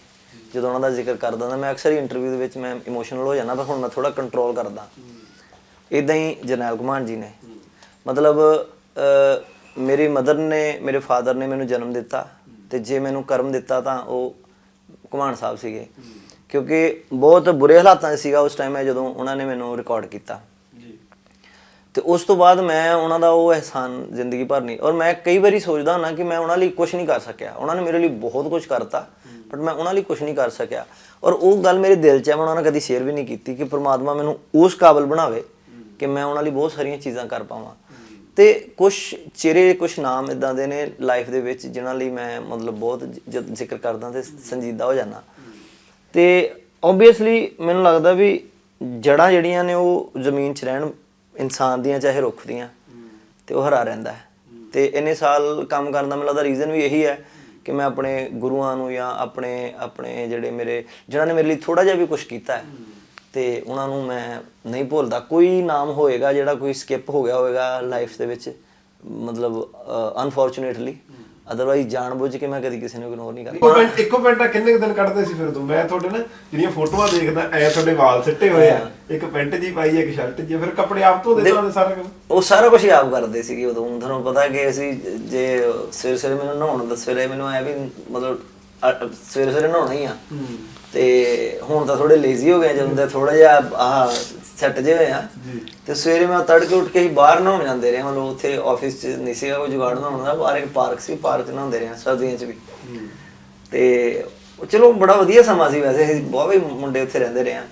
ਜਦੋਂ ਉਹਨਾਂ ਦਾ ਜ਼ਿਕਰ ਕਰਦਾ ਤਾਂ ਮੈਂ ਅਕਸਰ ਹੀ ਇੰਟਰਵਿਊ ਦੇ ਵਿੱਚ ਮੈਂ ਇਮੋਸ਼ਨਲ ਹੋ ਜਾਂਦਾ, ਪਰ ਹੁਣ ਮੈਂ ਥੋੜਾ ਕੰਟਰੋਲ ਕਰਦਾ। ਇਦਾਂ ਹੀ ਜਰਨੈਲ ਕੁਮਾਰ ਜੀ ਨੇ। ਮਤਲਬ ਮੇਰੀ ਮਦਰ ਨੇ, ਮੇਰੇ ਫਾਦਰ ਨੇ ਮੈਨੂੰ ਜਨਮ ਦਿੱਤਾ ਤੇ ਜੇ ਮੈਨੂੰ ਕਰਮ ਦਿੱਤਾ ਤਾਂ ਉਹ ਕੁਮਾਨ ਸਾਹਿਬ ਸੀਗੇ। ਕਿਉਂਕਿ ਬਹੁਤ ਬੁਰੇ ਹਾਲਾਤਾਂ 'ਚ ਸੀਗਾ ਉਸ ਟਾਈਮ ਮੈਂ ਜਦੋਂ ਉਹਨਾਂ ਨੇ ਮੈਨੂੰ ਰਿਕਾਰਡ ਕੀਤਾ। ਜੀ। ਤੇ ਉਸ ਤੋਂ ਬਾਅਦ ਮੈਂ ਉਹਨਾਂ ਦਾ ਉਹ ਅਹਿਸਾਨ ਜ਼ਿੰਦਗੀ ਭਰ ਨਹੀਂ ਔਰ ਮੈਂ ਕਈ ਵਾਰੀ ਸੋਚਦਾ ਹੁੰਦਾ ਕਿ ਮੈਂ ਉਹਨਾਂ ਲਈ ਕੁਝ ਨਹੀਂ ਕਰ ਸਕਿਆ। ਉਹਨਾਂ ਨੇ ਮੇਰੇ ਲਈ ਬਹੁਤ ਕੁਝ ਕਰਤਾ ਬਟ ਮੈਂ ਉਹਨਾਂ ਲਈ ਕੁਝ ਨਹੀਂ ਕਰ ਸਕਿਆ। ਔਰ ਉਹ ਗੱਲ ਮੇਰੇ ਦਿਲ 'ਚ ਹੈ ਮੈਂ ਉਹਨਾਂ ਨਾਲ ਕਦੀ ਸ਼ੇਅਰ ਵੀ ਨਹੀਂ ਕੀਤੀ ਕਿ ਪ੍ਰਮਾਤਮਾ ਮੈਨੂੰ ਉਸ ਕਾਬਿਲ ਬਣਾਵੇ ਕਿ ਮੈਂ ਉਹਨਾਂ ਲਈ ਬਹੁਤ ਸਾਰੀਆਂ ਚੀਜ਼ਾਂ ਕਰ ਪਾਵਾਂ। ਤੇ ਕੁਝ ਚਿਹਰੇ ਕੁਝ ਨਾਮ ਇਦਾਂ ਦੇ ਨੇ ਲਾਈਫ ਦੇ ਵਿੱਚ ਜਿਨ੍ਹਾਂ ਲਈ ਮੈਂ ਮਤਲਬ ਬਹੁਤ ਜਦ ਜ਼ਿਕਰ ਕਰਦਾ ਤੇ ਸੰਜੀਦਾ ਹੋ ਜਾਣਾ ਤੇ ਓਬਵੀਅਸਲੀ ਮੈਨੂੰ ਲੱਗਦਾ ਵੀ ਜੜਾਂ ਜਿਹੜੀਆਂ ਨੇ ਉਹ ਜ਼ਮੀਨ 'ਚ ਰਹਿਣ, ਇਨਸਾਨ ਦੀਆਂ ਚਾਹੇ ਰੁੱਖ ਦੀਆਂ, ਤੇ ਉਹ ਹਰਾ ਰਹਿੰਦਾ ਹੈ। ਤੇ ਇੰਨੇ ਸਾਲ ਕੰਮ ਕਰਨ ਦਾ ਮੈਨੂੰ ਲੱਗਦਾ ਰੀਜ਼ਨ ਵੀ ਇਹੀ ਹੈ ਕਿ ਮੈਂ ਆਪਣੇ ਗੁਰੂਆਂ ਨੂੰ ਜਾਂ ਆਪਣੇ ਆਪਣੇ ਜਿਹੜੇ ਮੇਰੇ, ਜਿਨ੍ਹਾਂ ਨੇ ਮੇਰੇ ਲਈ ਥੋੜਾ ਜਿਹਾ ਵੀ ਕੁਝ ਕੀਤਾ ਹੈ, ਤੇ ਉਹਨਾਂ ਨੂੰ ਮੈਂ ਨਹੀਂ ਭੁੱਲਦਾ। ਕੋਈ ਨਾਮ ਹੋਏਗਾ ਜਿਹੜਾ ਕੋਈ ਸਕਿਪ ਹੋ ਗਿਆ ਹੋਵੇਗਾ ਲਾਈਫ ਦੇ ਵਿੱਚ, ਮਤਲਬ ਅਨਫੋਰਚੂਨੇਟਲੀ ਅਦਰਵਾਈਜ਼ ਜਾਣਬੁੱਝ ਕੇ ਮੈਂ ਕਦੀ ਕਿਸੇ ਨੂੰ ਇਗਨੋਰ ਨਹੀਂ ਕਰਦਾ। ਮਿੰਟ ਇੱਕੋ ਮਿੰਟਾਂ ਕਿੰਨੇ ਕੁ ਦਿਨ ਕੱਢਦੇ ਸੀ ਫਿਰ ਤੂੰ? ਮੈਂ ਤੁਹਾਡੇ ਨਾ ਜਿਹੜੀਆਂ ਫੋਟੋਆਂ ਦੇਖਦਾ ਐ ਤੁਹਾਡੇ ਵਾਲ ਸਿੱਟੇ ਹੋਏ ਆ। ਇੱਕ ਪੈਂਟ ਜੀ ਪਾਈ ਇੱਕ ਸ਼ਰਟ ਜੀ ਫਿਰ ਕੱਪੜੇ ਆਪ ਧੋਦੇ ਤੁਹਾਨੂੰ ਸਾਰਾ ਕੰਮ? ਉਹ ਸਾਰਾ ਕੁਝ ਆਪ ਕਰਦੇ ਸੀਗੇ ਉਦੋਂ। ਤੁਹਾਨੂੰ ਪਤਾ ਕਿ ਅਸੀਂ ਜੇ ਸਵੇਰੇ ਸਵੇਰੇ ਮੈਨੂੰ ਨਹਾਉਣ ਦਾ ਸਵੇਰੇ ਮੈਨੂੰ ਐ ਵੀ ਮਤਲਬ ਅ- ਸਵੇਰੇ ਸਵੇਰੇ ਨਹਾਉਣਾ ਹੀ ਆ। ਤੇ ਹੁਣ ਤਾਂ ਥੋੜੇ ਲੇਜ਼ੀ ਹੋ ਗਏ ਜਦੋਂ ਦੇ ਥੋੜਾ ਜਿਹਾ ਆਹ ਸੈੱਟ ਜੇ ਹੋਏ ਆ। ਤੇ ਸਵੇਰੇ ਮੈਂ ਤੜਕੇ ਉੱਠ ਕੇ ਹੀ ਬਾਹਰ ਨਹਾਉਣ ਜਾਂਦੇ ਰਹੇ ਮਤਲਬ ਉੱਥੇ ਆਫਿਸ 'ਚ ਨਹੀਂ ਸੀਗਾ ਕੋਈ ਜੁਗਾੜ ਨਹਾਉਣ ਦਾ ਬਾਹਰ ਇੱਕ ਪਾਰਕ ਸੀ ਪਾਰਕ 'ਚ ਨਹਾਉਂਦੇ ਰਹੇ ਸਰਦੀਆਂ 'ਚ ਵੀ। ਤੇ ਚਲੋ ਬੜਾ ਵਧੀਆ ਸਮਾਂ ਸੀ ਵੈਸੇ ਅਸੀਂ ਬਹੁਤ ਵੀ ਮੁੰਡੇ ਉੱਥੇ ਰਹਿੰਦੇ ਰਹੇ ਆ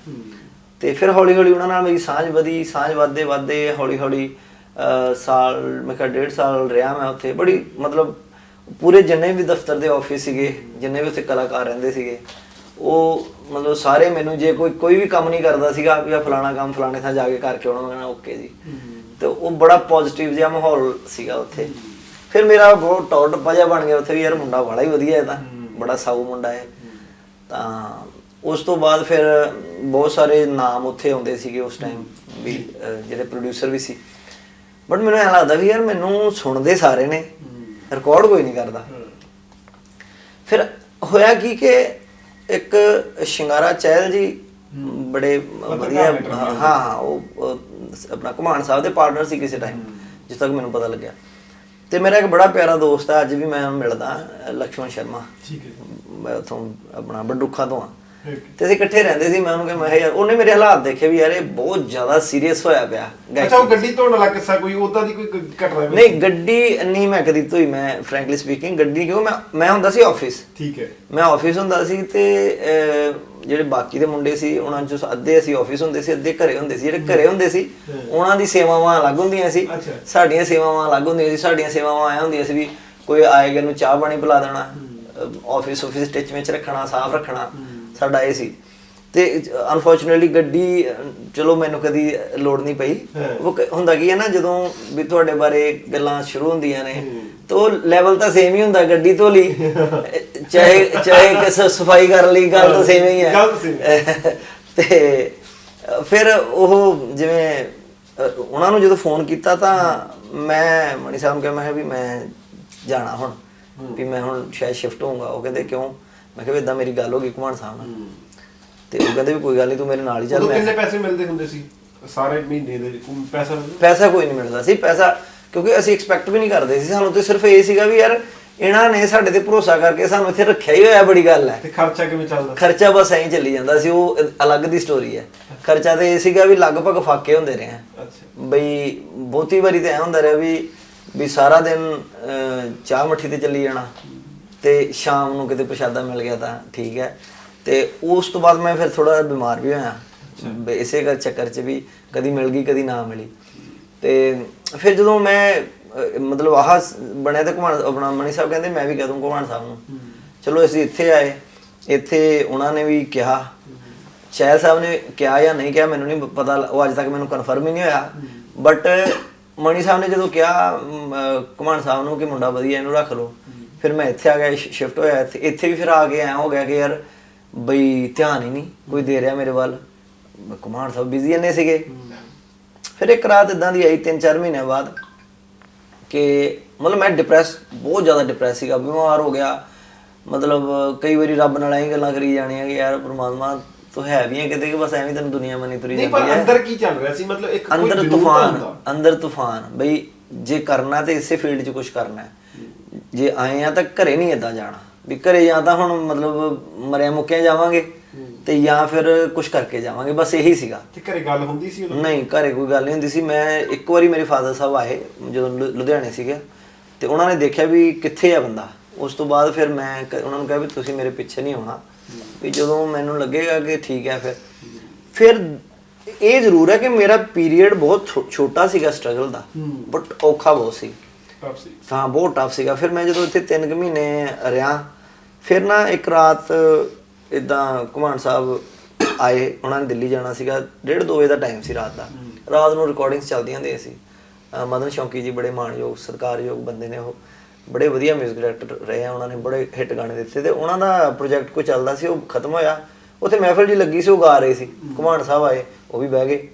ਤੇ ਫਿਰ ਹੌਲੀ ਹੌਲੀ ਉਹਨਾਂ ਨਾਲ ਮੇਰੀ ਸਾਂਝ ਵਧੀ ਸਾਂਝ ਵੱਧਦੇ ਵੱਧਦੇ ਹੌਲੀ ਹੌਲੀ ਸਾਲ ਮੈਂ ਕਿਹਾ ਡੇਢ ਸਾਲ ਰਿਹਾ ਮੈਂ ਉੱਥੇ। ਬੜੀ ਮਤਲਬ ਪੂਰੇ ਜਿੰਨੇ ਵੀ ਦਫ਼ਤਰ ਦੇ ਆਫਿਸ ਸੀਗੇ ਜਿੰਨੇ ਵੀ ਉੱਥੇ ਕਲਾਕਾਰ ਰਹਿੰਦੇ ਸੀਗੇ ਉਹ ਮਤਲਬ ਸਾਰੇ ਮੈਨੂੰ ਜੇ ਕੋਈ ਕੋਈ ਵੀ ਕੰਮ ਨਹੀਂ ਕਰਦਾ ਸੀਗਾ ਵੀ ਫਲਾਣਾ ਕੰਮ ਫਲਾਣੇ ਥਾਂ ਜਾ ਕੇ ਕਰਕੇ ਆਉਣਾ ਮੈਂ ਕਹਿਣਾ ਓਕੇ ਜੀ। ਤੇ ਉਹ ਬੜਾ ਪੋਜ਼ਿਟਿਵ ਜਿਹਾ ਮਾਹੌਲ ਸੀਗਾ ਉੱਥੇ। ਫਿਰ ਮੇਰਾ ਬਹੁਤ ਟੌਰ ਟੱਪਾ ਜਿਹਾ ਬਣ ਗਿਆ ਉੱਥੇ ਵੀ ਯਾਰ ਮੁੰਡਾ ਬੜਾ ਹੀ ਵਧੀਆ ਹੈ ਤਾਂ। ਬੜਾ ਸਾਊ ਮੁੰਡਾ ਹੈ। ਤਾਂ ਉਸ ਤੋਂ ਬਾਅਦ ਫਿਰ ਬਹੁਤ ਸਾਰੇ ਨਾਮ ਉੱਥੇ ਆਉਂਦੇ ਸੀਗੇ ਉਸ ਟਾਈਮ ਵੀ ਅਹ, ਜਿਹੜੇ ਪ੍ਰੋਡਿਊਸਰ ਵੀ ਸੀ। ਬਟ ਮੈਨੂੰ ਐਂ ਲੱਗਦਾ ਵੀ ਯਾਰ ਮੈਨੂੰ ਸੁਣਦੇ ਸਾਰੇ ਨੇ। ਰਿਕਾਰਡ ਕੋਈ ਨਹੀਂ ਕਰਦਾ। ਫਿਰ ਹੋਇਆ ਕੀ ਕਿ ਇੱਕ ਸ਼ਿੰਗਾਰਾ ਚਹਿਲ ਜੀ ਬੜੇ ਵਧੀਆ ਹਾਂ ਹਾਂ ਉਹ ਆਪਣਾ ਕੁਮਾਨ ਸਾਹਿਬ ਦੇ ਪਾਰਟਨਰ ਸੀ ਕਿਸੇ ਟਾਈਮ ਜਿਸ ਤੱਕ ਮੈਨੂੰ ਪਤਾ ਲੱਗਿਆ। ਤੇ ਮੇਰਾ ਇੱਕ ਬੜਾ ਪਿਆਰਾ ਦੋਸਤ ਹੈ ਅੱਜ ਵੀ ਮੈਂ ਮਿਲਦਾ ਲਕਸ਼ਮਣ ਸ਼ਰਮਾ। ਠੀਕ ਹੈ ਮੈਂ ਉਥੋਂ ਆਪਣਾ ਬਡੂਖਾ ਤੋਂ ਆ. ਤੇ ਅਸੀਂ ਇਕੱਠੇ ਰਹਿੰਦੇ ਸੀ ਮੈਂ ਉਹਨੂੰ ਕਿਹਾ ਮੈਂ ਕਿਹਾ ਯਾਰ ਉਹਨੇ ਮੇਰੇ ਹਾਲਾਤ ਦੇਖੇ ਵੀ ਯਾਰ ਇਹ ਬਹੁਤ ਜ਼ਿਆਦਾ ਸੀਰੀਅਸ ਹੋਇਆ ਪਿਆ ਅੱਛਾ ਉਹ ਗੱਡੀ ਧੋਣ ਵਾਲਾ ਕਿੱਸਾ ਕੋਈ ਉਦਾਂ ਦੀ ਕੋਈ ਘਟਨਾ? ਨਹੀਂ ਗੱਡੀ ਨਹੀਂ ਮੈਂ ਕਦੀ ਧੋਈ ਮੈਂ ਫ੍ਰੈਂਕਲੀ ਸਪੀਕਿੰਗ ਗੱਡੀ ਕਿਉਂ ਮੈਂ ਮੈਂ ਹੁੰਦਾ ਸੀ ਆਫਿਸ ਠੀਕ ਹੈ। ਮੈਂ ਆਫਿਸ ਹੁੰਦਾ ਸੀ ਤੇ ਜਿਹੜੇ ਬਾਕੀ ਦੇ ਮੁੰਡੇ ਸੀ ਉਹਨਾਂ ਚੋਂ ਅੱਧੇ ਅਸੀਂ ਆਫਿਸ ਹੁੰਦੇ ਸੀ ਅੱਧੇ ਘਰੇ ਹੁੰਦੇ ਸੀ ਜਿਹੜੇ ਘਰੇ ਹੁੰਦੇ ਸੀ ਉਹਨਾਂ ਦੀ ਸੇਵਾਵਾਂ ਅਲੱਗ ਹੁੰਦੀਆਂ ਸੀ। ਸਾਡੀਆਂ ਸੇਵਾਵਾਂ ਅਲੱਗ ਹੁੰਦੀਆਂ ਸੀ ਸਾਡੀਆਂ ਸੇਵਾਵਾਂ ਆਇਆ ਹੁੰਦੀਆਂ ਸੀ ਵੀ ਕੋਈ ਆਏਗਾ ਨੂੰ ਚਾਹ ਪਾਣੀ ਪਿਲਾ ਦੇਣਾ ਆਫਿਸ ਆਫਿਸ ਟਿਚ ਵਿੱਚ ਰੱਖਣਾ ਸਾਫ਼ ਰੱਖਣਾ। ਸਾਡਾ ਇਹ ਸੀ। ਤੇ ਅਨਫੋਰਚੂਨਟਲੀ ਗੱਡੀ ਚਲੋ ਮੈਨੂੰ ਕਦੀ ਲੋੜ ਨਹੀਂ ਪਈ। ਉਹ ਹੁੰਦਾ ਕੀ ਹੈ ਨਾ ਜਦੋਂ ਵੀ ਤੁਹਾਡੇ ਬਾਰੇ ਗੱਲਾਂ ਸ਼ੁਰੂ ਹੁੰਦੀਆਂ ਨੇ ਤਾਂ ਉਹ ਲੈਵਲ ਤਾਂ ਸੇਮ ਹੀ ਹੁੰਦਾ ਗੱਡੀ ਤੋਂ ਲਈ। ਚਾਹੇ ਚਾਹੇ ਕਿਸ ਸਫ਼ਾਈ ਕਰ ਲਈ ਗੱਲ ਤਾਂ ਸੇਮ ਹੀ ਹੈ। ਤਾਂ ਫਿਰ ਉਹ ਜਿਵੇਂ ਉਹਨਾਂ ਨੂੰ ਜਦੋਂ ਫੋਨ ਕੀਤਾ ਤਾਂ ਮੈਂ ਮਣੀ ਸਾਹਿਬ ਨੂੰ ਕਿਹਾ ਮੈਂ ਕਿਹਾ ਵੀ ਮੈਂ ਜਾਣਾ ਹੁਣ। ਵੀ ਮੈਂ ਹੁਣ ਸ਼ਾਇਦ ਸ਼ਿਫਟ ਹੋਊਂਗਾ। ਉਹ ਕਹਿੰਦੇ ਕਿਉਂ? ਮੈਂ ਕਿਹਾ ਵੀ ਇਦਾਂ ਮੇਰੀ ਗੱਲ ਹੋ ਗਈ ਕੁਮਾਨ ਸਾਹਿਬ ਨਾਲ। ਤੇ ਉਹ ਕਹਿੰਦੇ ਵੀ ਕੋਈ ਗੱਲ ਨਹੀਂ ਤੂੰ ਮੇਰੇ ਨਾਲ ਹੀ ਚੱਲ ਉਦੋਂ ਮੈਂ ਕਿੰਨੇ ਪੈਸੇ ਮਿਲਦੇ ਹੁੰਦੇ ਸੀ? ਸਾਰੇ ਮਹੀਨੇ ਦੇ ਕੋਈ ਪੈਸਾ? ਪੈਸਾ ਕੋਈ ਨਹੀਂ ਮਿਲਦਾ ਸੀ ਪੈਸਾ ਕਿਉਂਕਿ ਅਸੀਂ ਐਕਸਪੈਕਟ ਵੀ ਨਹੀਂ ਕਰਦੇ ਸੀ। ਸਾਨੂੰ ਤੇ ਸਿਰਫ ਇਹ ਸੀਗਾ ਵੀ ਯਾਰ ਇਹਨਾਂ ਨੇ ਸਾਡੇ ਤੇ ਭਰੋਸਾ ਕਰਕੇ ਸਾਨੂੰ ਇੱਥੇ ਰੱਖਿਆ ਹੀ ਹੋਇਆ ਬੜੀ ਗੱਲ ਹੈ। ਤੇ ਖਰਚਾ ਕਿਵੇਂ ਚੱਲਦਾ? ਖਰਚਾ ਬਸ ਐਂ ਚੱਲੀ ਜਾਂਦਾ ਸੀ ਉਹ ਅਲੱਗ ਦੀ ਸਟੋਰੀ ਹੈ। ਖਰਚਾ ਤੇ ਇਹ ਸੀਗਾ ਵੀ ਲਗਭਗ ਫਾਕੇ ਹੁੰਦੇ ਰਹੇ। ਆ ਅੱਛਾ। ਬਈ ਬਹੁਤੀ ਵਾਰੀ ਤਾਂ ਐ ਹੁੰਦਾ ਰਿਹਾ ਵੀ ਵੀ ਸਾਰਾ ਦਿਨ ਚਾਹ ਮੱਠੀ ਤੇ ਚੱਲੀ ਜਾਣਾ। ਤੇ ਸ਼ਾਮ ਨੂੰ ਕਿਤੇ ਪ੍ਰਸ਼ਾਦਾ ਮਿਲ ਗਿਆ ਤਾਂ ਠੀਕ ਹੈ। ਤੇ ਉਸ ਤੋਂ ਬਾਅਦ ਮੈਂ ਫਿਰ ਥੋੜਾ ਬਿਮਾਰ ਵੀ ਹੋਇਆ। ਇਸੇ ਕਰ ਚੱਕਰ 'ਚ ਵੀ ਕਦੀ ਮਿਲ ਗਈ ਕਦੀ ਨਾ ਮਿਲੀ। ਤੇ ਫਿਰ ਜਦੋਂ ਮੈਂ ਮਤਲਬ ਆਹ ਬਣਿਆ ਤੇ ਘੁਮਾਣ ਆਪਣਾ ਮਣੀ ਸਾਹਿਬ ਕਹਿੰਦੇ ਮੈਂ ਵੀ ਕਹਿ ਦੂੰ ਘੁਮਾਣ ਸਾਹਿਬ ਨੂੰ। ਚਲੋ ਅਸੀਂ ਇੱਥੇ ਆਏ। ਇੱਥੇ ਉਹਨਾਂ ਨੇ ਵੀ ਕਿਹਾ। ਸ਼ਾਇਦ ਸਾਹਿਬ ਨੇ ਕਿਹਾ ਜਾਂ ਨਹੀਂ ਕਿਹਾ ਮੈਨੂੰ ਨਹੀਂ ਪਤਾ ਉਹ ਅੱਜ ਤੱਕ ਮੈਨੂੰ ਕਨਫਰਮ ਹੀ ਨਹੀਂ ਹੋਇਆ। ਬਟ ਮਣੀ ਸਾਹਿਬ ਨੇ ਜਦੋਂ ਕਿਹਾ ਘੁਮਾਣ ਸਾਹਿਬ ਨੂੰ ਕਿ ਮੁੰਡਾ ਵਧੀਆ ਇਹਨੂੰ ਰੱਖ ਲਓ। ਫਿਰ ਮੈਂ ਇੱਥੇ ਆ ਗਿਆ ਸ਼ਿਫਟ ਹੋਇਆ ਇੱਥੇ। ਇੱਥੇ ਵੀ ਫਿਰ ਆ ਕੇ ਐ ਹੋ ਗਿਆ ਕਿ ਯਾਰ ਬਈ ਧਿਆਨ ਹੀ ਨਹੀਂ ਕੋਈ ਦੇ ਰਿਹਾ ਮੇਰੇ ਵੱਲ। ਘੁਮਾਣ ਸਾਹਿਬ ਬਿਜ਼ੀ ਇੰਨੇ ਸੀਗੇ। ਫਿਰ ਇੱਕ ਰਾਤ ਇਦਾਂ ਦੀ ਆਈ 3-4 ਮਹੀਨੇ ਬਾਅਦ ਕਿ ਮਤਲਬ ਮੈਂ ਡਿਪਰੈਸ ਬਹੁਤ ਜ਼ਿਆਦਾ ਡਿਪਰੈਸ ਸੀਗਾ ਬਿਮਾਰ ਹੋ ਗਿਆ। ਮਤਲਬ ਕਈ ਵਾਰੀ ਰੱਬ ਨਾਲ ਐਂ ਗੱਲਾਂ ਕਰੀ ਜਾਣੀਆਂ ਕਿ ਯਾਰ ਪ੍ਰਮਾਤਮਾ ਤੂੰ ਹੈ ਵੀ ਹੈ ਕਿਤੇ ਕਿ ਬਸ ਐਵੇਂ ਤੈਨੂੰ ਦੁਨੀਆ ਮਨੀ ਤੁਰੀ ਨਹੀਂ ਜਾਂਦੀ ਪਰ ਹੈ ਅੰਦਰ ਕੀ ਚੱਲ ਰਿਹਾ ਸੀ? ਮਤਲਬ ਇੱਕ ਕੋਈ ਅੰਦਰ ਤੂਫਾਨ। ਅੰਦਰ ਤੂਫਾਨ। ਬਈ ਜੇ ਕਰਨਾ ਤੇ ਇਸੇ ਫੀਲਡ 'ਚ ਕੁਝ ਕਰਨਾ ਹੈ ਜੇ ਆਏ ਆ ਤਾਂ ਘਰੇ ਨਹੀਂ ਏਦਾਂ ਜਾਣਾ। ਵੀ ਘਰੇ ਜਾਂ ਤਾਂ ਹੁਣ ਮਤਲਬ ਮਰਿਆ ਮੁੱਕਿਆ ਜਾਵਾਂਗੇ ਤੇ ਜਾਂ ਫਿਰ ਕੁਝ ਕਰਕੇ ਜਾਵਾਂਗੇ ਬਸ ਇਹੀ ਸੀਗਾ। ਤੇ ਘਰੇ ਗੱਲ ਹੁੰਦੀ ਸੀ ਉਦੋਂ? ਨਹੀਂ ਘਰੇ ਕੋਈ ਗੱਲ ਨਹੀਂ ਹੁੰਦੀ ਸੀ। ਮੈਂ ਇੱਕ ਵਾਰੀ ਮੇਰੇ ਫਾਦਰ ਸਾਹਿਬ ਆਏ ਜਦੋਂ ਲੁ- ਲੁਧਿਆਣੇ ਸੀਗੇ ਤੇ ਉਹਨਾਂ ਨੇ ਦੇਖਿਆ ਵੀ ਕਿੱਥੇ ਆ ਬੰਦਾ। ਉਸ ਤੋਂ ਬਾਅਦ ਫਿਰ ਮੈਂ ਕ- ਉਹਨਾਂ ਨੂੰ ਕਿਹਾ ਵੀ ਤੁਸੀਂ ਮੇਰੇ ਪਿੱਛੇ ਨਹੀਂ ਆਉਣਾ। ਵੀ ਜਦੋਂ ਮੈਨੂੰ ਲੱਗੇਗਾ ਕਿ ਠੀਕ ਹੈ ਫਿਰ। ਫਿਰ ਇਹ ਜ਼ਰੂਰ ਹੈ ਕਿ ਮੇਰਾ ਪੀਰੀਅਡ ਬਹੁਤ ਛੋ- ਛੋਟਾ ਸੀਗਾ ਸਟਰਗਲ ਦਾ ਬਟ ਔਖਾ ਬਹੁਤ ਸੀ। ਟਫ ਸੀ। ਹਾਂ ਬਹੁਤ ਟਫ ਸੀਗਾ। ਫਿਰ ਮੈਂ ਜਦੋਂ ਇੱਥੇ 3 ਕੁ ਮਹੀਨੇ ਰਿਹਾ ਫਿਰ ਨਾ ਇੱਕ ਰਾਤ ਇਦਾਂ ਕੁਮਾਨ ਸਾਹਿਬ ਆਏ ਉਹਨਾਂ ਨੇ ਦਿੱਲੀ ਜਾਣਾ ਸੀਗਾ। 1:30 2 ਵਜੇ ਦਾ ਟਾਈਮ ਸੀ ਰਾਤ ਦਾ। ਰਾਤ ਨੂੰ ਰਿਕਾਰਡਿੰਗਸ ਚੱਲਦੀਆਂ ਹੁੰਦੀਆਂ ਸੀ। ਮਦਨ ਸ਼ੌਂਕੀ ਜੀ ਬੜੇ ਮਾਣਯੋਗ ਸਤਿਕਾਰਯੋਗ ਬੰਦੇ ਨੇ ਉਹ। ਬੜੇ ਵਧੀਆ 뮤직 ਡਾਇਰੈਕਟਰ ਰਹੇ ਆ ਉਹਨਾਂ ਨੇ ਬੜੇ ਹਿੱਟ ਗਾਣੇ ਦਿੱਤੇ ਤੇ ਉਹਨਾਂ ਦਾ ਪ੍ਰੋਜੈਕਟ ਕੋਈ ਚੱਲਦਾ ਸੀ ਉਹ ਖਤਮ ਹੋਇਆ। ਉੱਥੇ ਮਹਿਫਲ ਜੀ ਲੱਗੀ ਸੀ ਉਹ ਗਾ ਰਹੇ ਸੀ। ਕੁਮਾਨ ਸਾਹਿਬ ਆਏ ਉਹ ਵੀ ਬਹਿ ਗਏ।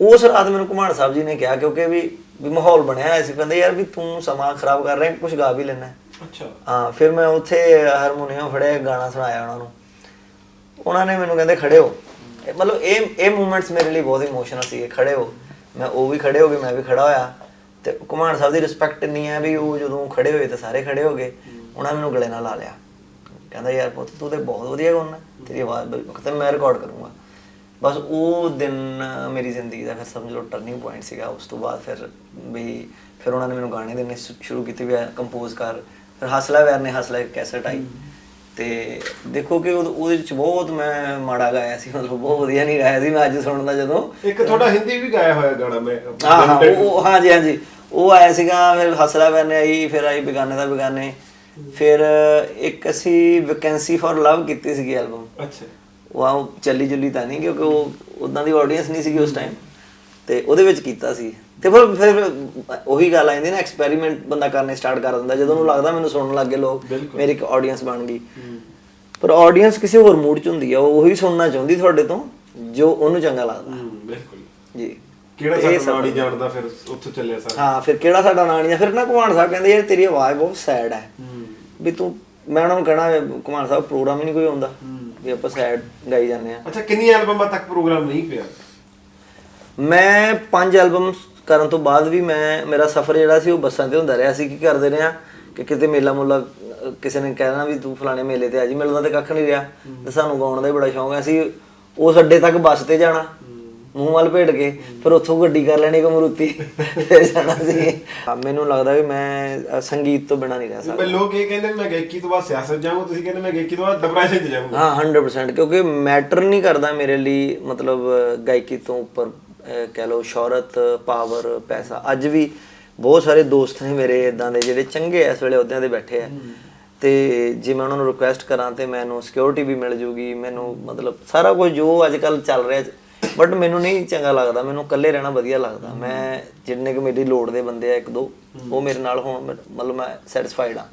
ਉਸ ਰਾਤ ਮੈਨੂੰ ਕੁਮਾਨ ਸਾਹਿਬ ਜੀ ਨੇ ਕਿਹਾ ਕਿਉਂਕਿ ਵੀ ਵੀ ਮਾਹੌਲ ਬਣਿਆ ਹੋਇਆ ਸੀ। ਕਹਿੰਦੇ ਯਾਰ ਵੀ ਤੂੰ ਸਮਾਂ ਖਰਾਬ ਕਰ ਰਿਹਾ ਕੁਝ ਗਾ ਵੀ ਲੈਣਾ ਅੱਛਾ। ਹਾਂ ਫਿਰ ਮੈਂ ਉੱਥੇ ਹਾਰਮੋਨੀਅਮ ਫੜਿਆ ਗਾਣਾ ਸੁਣਾਇਆ ਉਹਨਾਂ ਨੂੰ। ਉਹਨਾਂ ਨੇ ਮੈਨੂੰ ਕਹਿੰਦੇ ਖੜੇ ਹੋ ਮਤਲਬ ਇਹ ਇਹ ਮੂਮੈਂਟਸ ਮੇਰੇ ਲਈ ਬਹੁਤ ਇਮੋਸ਼ਨਲ ਸੀ ਖੜੇ ਹੋ ਮੈਂ ਉਹ ਵੀ ਖੜੇ ਹੋ ਗਏ ਮੈਂ ਵੀ ਖੜਾ ਹੋਇਆ। ਤੇ ਕੁਮਾਰ ਸਾਹਿਬ ਦੀ ਰਿਸਪੈਕਟ ਇੰਨੀ ਹੈ ਵੀ ਉਹ ਜਦੋਂ ਖੜੇ ਹੋਏ ਤਾਂ ਸਾਰੇ ਖੜੇ ਹੋ ਗਏ। ਉਹਨਾਂ ਨੇ ਮੈਨੂੰ ਗਲੇ ਨਾਲ ਲਾ ਲਿਆ। ਕਹਿੰਦਾ ਯਾਰ ਪੁੱਤ ਤੂੰ ਤੇ ਬਹੁਤ ਵਧੀਆ ਗਾਉਣਾ ਤੇਰੀ ਆਵਾਜ਼ ਕਹਿੰਦਾ ਮੈਂ ਰਿਕਾਰਡ ਕਰੂੰਗਾ। ਬਸ ਉਹ ਦਿਨ ਮੇਰੀ ਜ਼ਿੰਦਗੀ ਦਾ ਫਿਰ ਸਮਝ ਲਓ ਟਰਨਿੰਗ ਪੁਆਇੰਟ ਸੀਗਾ। ਉਸ ਤੋਂ ਬਾਅਦ ਫਿਰ ਵੀ ਫਿਰ ਉਹਨਾਂ ਨੇ ਮੈਨੂੰ ਗਾਣੇ ਦੇਣੇ ਸ਼ੁਰੂ ਕੀਤੇ ਵੀ ਕੰਪੋਜ਼ ਕਰ। ਫਿਰ ਹਸਲਾ ਵੈਰ ਨੇ ਹਸਲਾ ਕੈਸਟ ਆਈ। ਤੇ ਦੇਖੋ ਕਿ ਉਹ- ਉਹਦੇ ਵਿੱਚ ਬਹੁਤ ਮੈਂ ਮਾੜਾ ਗਾਇਆ ਸੀ। ਮਤਲਬ ਬਹੁਤ ਵਧੀਆ ਨਹੀਂ ਗਾਇਆ ਸੀ ਮੈਂ ਅੱਜ ਸੁਣਦਾ ਜਦੋਂ। ਇੱਕ ਤੁਹਾਡਾ ਹਿੰਦੀ ਵੀ ਗਾਇਆ ਹੋਇਆ ਗਾਣਾ ਮੈਂ। ਹਾਂ ਹਾਂ ਉਹ ਉਹ- ਹਾਂਜੀ ਹਾਂਜੀ। ਉਹ ਆਇਆ ਸੀਗਾ ਫਿਰ ਹਸਲਾ ਵੈਰ ਨੇ ਆਈ ਫਿਰ ਆਈ ਬਿਗਾਨੇ ਦਾ ਬਿਗਾਨੇ। ਫਿਰ ਇੱਕ ਅਸੀਂ ਵੈਕੈਂਸੀ ਫॉर ਲਵ ਕੀਤੀ ਸੀਗੀ ਐਲਬਮ ਅੱਛਾ। ਉਹ ਆਉ ਚੱਲੀ ਜੁਲੀ ਤਾਂ ਨਹੀਂ ਕਿਉਂਕਿ ਉਹ ਉਦਾਂ ਦੀ ਆਡੀਅנס ਨਹੀਂ ਸੀਗੀ ਉਸ ਟਾਈਮ ਤੇ ਉਹਦੇ ਵਿੱਚ ਕੀਤਾ ਸੀ। ਤੇ ਫਿਰ ਫਿਰ ਉਹੀ ਗੱਲ ਆਂਦੀ ਨਾ ਐਕਸਪੈਰੀਮੈਂਟ ਬੰਦਾ ਕਰਨੇ ਸਟਾਰਟ ਕਰ ਦਿੰਦਾ। ਜਦੋਂ ਉਹਨੂੰ ਲੱਗਦਾ ਮੈਨੂੰ ਸੁਣਨ ਲੱਗੇ ਲੋਕ ਮੇਰੀ ਇੱਕ ਆਡੀਅנס ਬਣ ਗਈ। ਪਰ ਆਡੀਅנס ਕਿਸੇ ਹੋਰ ਮੂਡ 'ਚ ਹੁੰਦੀ ਆ ਉਹ ਉਹੀ ਸੁਣਨਾ ਚਾਹੁੰਦੀ ਤੁਹਾਡੇ ਤੋਂ ਜੋ ਉਹਨੂੰ ਚੰਗਾ ਲੱਗਦਾ। ਬਿਲਕੁਲ। ਜੀ। ਕਿਹੜਾ ਸਾਡਾ ਨਾੜੀ ਜਾਣਦਾ ਫਿਰ ਉੱਥੋਂ ਚੱਲਿਆ ਸਾਰਾ? ਹਾਂ ਫਿਰ ਕਿਹੜਾ ਸਾਡਾ ਨਾੜੀ ਆ ਫਿਰ ਨਾ ਕੁਮਾਨ ਸਾਹਿਬ ਕਹਿੰਦੇ ਯਾਰ ਤੇਰੀ ਆਵਾਜ਼ ਬਹੁਤ ਸੈਡ ਹੈ। ਵੀ ਤੂੰ ਮੈਂ ਉਹਨਾਂ ਨੂੰ ਕਹਿਣਾ ਕੁਮਾਨ ਸਾਹਿਬ ਪ੍ਰੋਗਰਾਮ ਹੀ ਨਹੀਂ ਕੋਈ ਆਉਂਦਾ। ਵੀ ਆਪਾਂ ਸੈਡ ਗਾਈ ਜਾਂਦੇ ਆ ਅੱਛਾ ਕਿੰਨੀਆਂ ਐਲਬਮਾਂ ਤੱਕ ਪ੍ਰੋਗਰਾਮ ਨਹੀਂ ਪਿਆ? ਮੈਂ ਪੰਜ ਐਲਬਮ ਕਰਨ ਤੋਂ ਬਾਅਦ ਵੀ ਮੈਂ ਮੇਰਾ ਸਫ਼ਰ ਜਿਹੜਾ ਸੀ ਉਹ ਬੱਸਾਂ ਤੇ ਹੁੰਦਾ ਰਿਹਾ ਸੀ। ਕੀ ਕਰਦੇ ਰਹੇ ਆ ਕਿ ਕਿਤੇ ਮੇਲਾ ਮੁੱਲਾ ਕਿਸੇ ਨੇ ਕਹਿਣਾ ਵੀ ਤੂੰ ਫਲਾਣੇ ਮੇਲੇ ਤੇ ਆ ਜੀ। ਮਿਲਦਾ ਤੇ ਕੱਖ ਨਹੀਂ ਰਿਹਾ। ਤੇ ਸਾਨੂੰ ਗਾਉਣ ਦਾ ਹੀ ਬੜਾ ਸ਼ੌਂਕ ਹੈ। ਅਸੀਂ ਉਸ ਅੱਡੇ ਤੱਕ ਬੱਸ ਤੇ ਜਾਣਾ। ਮੂੰਹ ਵੱਲ ਭੇਟ ਕੇ ਫਿਰ ਉੱਥੋਂ ਗੱਡੀ ਕਰ ਲੈਣੀ ਕਮਰੂਤੀ ਤੇ ਜਾਣਾ ਸੀ। ਮੈਨੂੰ ਲੱਗਦਾ ਵੀ ਮੈਂ ਸੰਗੀਤ ਤੋਂ ਬਿਨਾ ਨਹੀਂ ਰਹਿ ਸਕਦਾ। ਲੋਕ ਇਹ ਕਹਿੰਦੇ ਮੈਂ ਗਾਇਕੀ ਤੋਂ ਬਾਅਦ ਸਿਆਸਤ ਜਾਊਂਗਾ ਤੁਸੀਂ ਕਹਿੰਦੇ ਮੈਂ ਗਾਇਕੀ ਤੋਂ ਬਾਅਦ ਡਿਪਰੈਸ਼ਨ 'ਚ ਜਾਊਂਗਾ। ਹਾਂ 100% ਕਿਉਂਕਿ ਮੈਟਰ ਨਹੀਂ ਕਰਦਾ ਮੇਰੇ ਲਈ ਮਤਲਬ ਗਾਇਕੀ ਤੋਂ ਉੱਪਰ ਕਹਿ ਲਓ ਸ਼ੌਹਰਤ ਪਾਵਰ ਪੈਸਾ। ਅੱਜ ਵੀ ਬਹੁਤ ਸਾਰੇ ਦੋਸਤ ਨੇ ਮੇਰੇ ਇਦਾਂ ਦੇ ਜਿਹੜੇ ਚੰਗੇ ਐ ਇਸ ਵੇਲੇ ਅਹੁਦਿਆਂ ਤੇ ਬੈਠੇ ਆ। ਤੇ ਜੇ ਮੈਂ ਉਹਨਾਂ ਨੂੰ ਰਿਕੁਐਸਟ ਕਰਾਂ ਤੇ ਮੈਨੂੰ ਸਿਕਿਉਰਿਟੀ ਵੀ ਮਿਲ ਜੂਗੀ ਮੈਨੂੰ ਮਤਲਬ ਸਾਰਾ ਕੁਝ ਜੋ ਅੱਜ ਕੱਲ ਚੱਲ ਰਿਹਾ ਬਟ ਮੈਨੂੰ ਨਹੀਂ ਚੰਗਾ ਲੱਗਦਾ ਮੈਨੂੰ ਇਕੱਲੇ ਰਹਿਣਾ ਵਧੀਆ ਲੱਗਦਾ। ਮੈਂ ਜਿੰਨੇ ਕੁ ਮੇਰੀ ਲੋੜ ਦੇ ਬੰਦੇ ਆ ਇੱਕ ਦੋ ਉਹ ਮੇਰੇ ਨਾਲ ਹੋਣ ਮਤਲਬ ਮੈਂ ਸੈਟੀਸਫਾਈਡ ਆ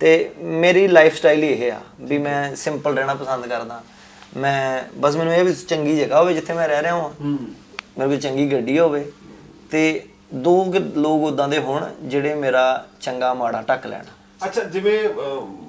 ਤੇ ਮੇਰੀ ਲਾਈਫ ਸਟਾਈਲ ਹੀ ਇਹ ਆ ਵੀ ਮੈਂ ਸਿੰਪਲ ਰਹਿਣਾ ਪਸੰਦ ਕਰਦਾ। ਮੈਂ ਬਸ ਮੈਨੂੰ ਇਹ ਵੀ ਚੰਗੀ ਜਗ੍ਹਾ ਹੋਵੇ ਜਿੱਥੇ ਮੈਂ ਰਹਿ ਰਿਹਾ ਹਾਂ। ਮੇਰੇ ਕੋਲ ਚੰਗੀ ਗੱਡੀ ਹੋਵੇ। ਤੇ ਦੋ ਕੁ ਲੋਕ ਉਦਾਂ ਦੇ ਹੋਣ ਜਿਹੜੇ ਮੇਰਾ ਚੰਗਾ ਮਾੜਾ ਢੱਕ ਲੈਣ। ਅੱਛਾ ਜਿਵੇਂ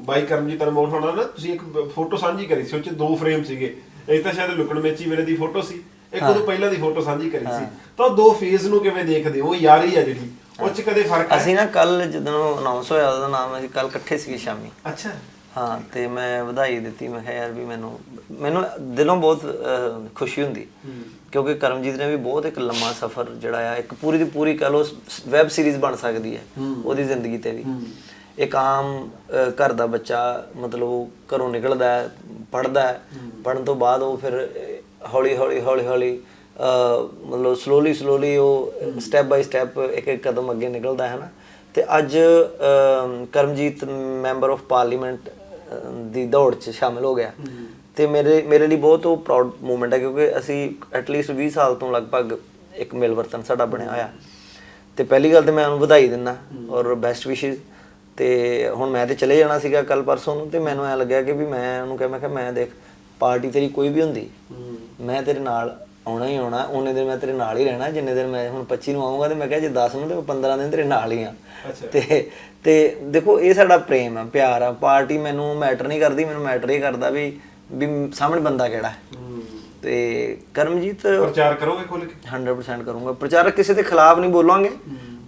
ਬਾਈ ਕਰਮਜੀਤ ਅਨਮੋਲ ਹੋਣਾ ਨਾ ਤੁਸੀਂ ਇੱਕ ਫੋਟੋ ਸਾਂਝੀ ਕਰੀ ਸੀ ਉਹ 'ਚ ਦੋ ਫਰੇਮ ਸੀਗੇ। ਇੱਕ ਤਾਂ ਸ਼ਾਇਦ ਲੁਕਣ ਮੇਚੀ ਵੇਲੇ ਦੀ ਫੋਟੋ ਸੀ। ਇੱਕ ਉਹ ਪਹਿਲਾਂ ਦੀ ਫੋਟੋ ਸਾਂਝੀ ਕਰੀ ਸੀ। ਤਾਂ ਦੋ ਫੇਜ਼ ਨੂੰ ਕਿਵੇਂ ਦੇਖਦੇ? ਹੋ ਉਹ ਯਾਰੀ ਆ ਜਿਹੜੀ। ਉਹ 'ਚ ਕਦੇ ਫ਼ਰਕ ਹੈ? ਅਸੀਂ ਨਾ ਕੱਲ ਜਦੋਂ ਅਨਾਉਂਸ ਹੋਇਆ ਉਹਦਾ ਨਾਮ ਅਸੀਂ ਕੱਲ ਇਕੱਠੇ ਸੀਗੇ ਸ਼ਾਮੀ। ਅੱਛਾ। ਹਾਂ ਤੇ ਮੈਂ ਵਧਾਈ ਦਿੱਤੀ। ਮੈਂ ਕਿਹਾ ਯਾਰ ਵੀ ਮੈਨੂੰ ਮੈਨੂੰ ਦਿਲੋਂ ਬਹੁਤ ਅਹ, ਖੁਸ਼ੀ ਹੁੰਦੀ। ਕਿਉਂਕਿ ਕਰਮਜੀਤ ਨੇ ਵੀ ਬਹੁਤ ਇੱਕ ਲੰਮਾ ਸਫ਼ਰ ਜਿਹੜਾ ਆ ਇੱਕ ਪੂਰੀ ਦੀ ਪੂਰੀ ਕਹ ਲੋ ਵੈਬ ਸੀਰੀਜ਼ ਬਣ ਸਕਦੀ ਹੈ ਉਹਦੀ ਜ਼ਿੰਦਗੀ ਤੇ ਵੀ। ਇੱਕ ਆਮ ਅਹ, ਘਰ ਦਾ ਬੱਚਾ ਮਤਲਬ ਉਹ ਘਰੋਂ ਨਿਕਲਦਾ ਹੈ ਪੜਦਾ ਹੈ। ਪੜਨ ਤੋਂ ਬਾਅਦ ਉਹ ਫਿਰ ਹੌਲੀ ਹੌਲੀ ਹੌਲੀ ਹੌਲੀ ਮਤਲਬ ਸਲੋਲੀ ਸਲੋਲੀ ਉਹ ਸਟੈਪ ਬਾਈ ਸਟੈਪ ਇੱਕ ਇੱਕ ਕਦਮ ਅੱਗੇ ਨਿਕਲਦਾ ਹੈ ਨਾ। ਤੇ ਅੱਜ ਕਰਮਜੀਤ ਮੈਂਬਰ ਆਫ ਪਾਰਲੀਮੈਂਟ ਦੀ ਦੌੜ 'ਚ ਸ਼ਾਮਿਲ ਹੋ ਗਿਆ। ਤੇ ਮੇਰੇ ਮੇਰੇ ਲਈ ਬਹੁਤ ਉਹ ਪ੍ਰਾਊਡ ਮੂਮੈਂਟ ਹੈ ਕਿਉਂਕਿ ਅਸੀਂ ਐਟਲੀਸਟ 20 ਸਾਲ ਤੋਂ ਲਗਭਗ ਇੱਕ ਮਿਲਵਰਤਨ ਸਾਡਾ ਬਣਿਆ ਹੋਇਆ। ਤੇ ਪਹਿਲੀ ਗੱਲ ਤੇ ਮੈਂ ਉਹਨੂੰ ਵਧਾਈ ਦਿੰਦਾ ਔਰ ਬੈਸਟ ਵਿਸ਼ੇਸ ਤੇ ਹੁਣ ਮੈਂ ਤੇ ਚਲੇ ਜਾਣਾ ਸੀਗਾ ਕੱਲ ਪਰਸੋਂ ਨੂੰ ਤੇ ਮੈਨੂੰ ਐ ਲੱਗਿਆ ਕਿ ਵੀ ਮੈਂ ਉਹਨੂੰ ਕਿਹਾ ਮੈਂ ਕਿਹਾ ਮੈਂ ਦੇਖ ਪਾਰਟੀ ਤੇਰੀ ਕੋਈ ਵੀ ਹੁੰਦੀ ਮੈਂ ਤੇਰੇ ਨਾਲ ਆਉਣਾ ਹੀ ਆਉਣਾ ਉਹਨੇ ਦਿਨ ਮੈਂ ਤੇਰੇ ਨਾਲ ਹੀ ਰਹਿਣਾ ਜਿੰਨੇ ਦਿਨ ਮੈਂ ਹੁਣ 25 ਨੂੰ ਆਉਂਗਾ ਤੇ ਮੈਂ ਕਿਹਾ ਜੇ 10 ਨੂੰ ਤੇ 15 ਦਿਨ ਤੇਰੇ ਨਾਲ ਹੀ ਆ। ਤੇ ਤੇ ਦੇਖੋ ਇਹ ਸਾਡਾ ਪ੍ਰੇਮ ਆ ਪਿਆਰ ਆ ਪਾਰਟੀ ਮੈਨੂੰ ਮੈਟਰ ਨਹੀਂ ਕਰਦੀ ਮੈਨੂੰ ਮੈਟਰ ਇਹ ਕਰਦਾ ਵੀ ਵੀ ਸਾਹਮਣੇ ਬੰਦਾ ਕਿਹੜਾ ਤੇ ਕਰਮਜੀਤ ਪ੍ਰਚਾਰ ਕਰੋਗੇ ਖੁੱਲ ਕੇ? 100% ਕਰੂੰਗਾ। ਪ੍ਰਚਾਰਕ ਕਿਸੇ ਦੇ ਖਿਲਾਫ ਨਹੀਂ ਬੋਲਾਂਗੇ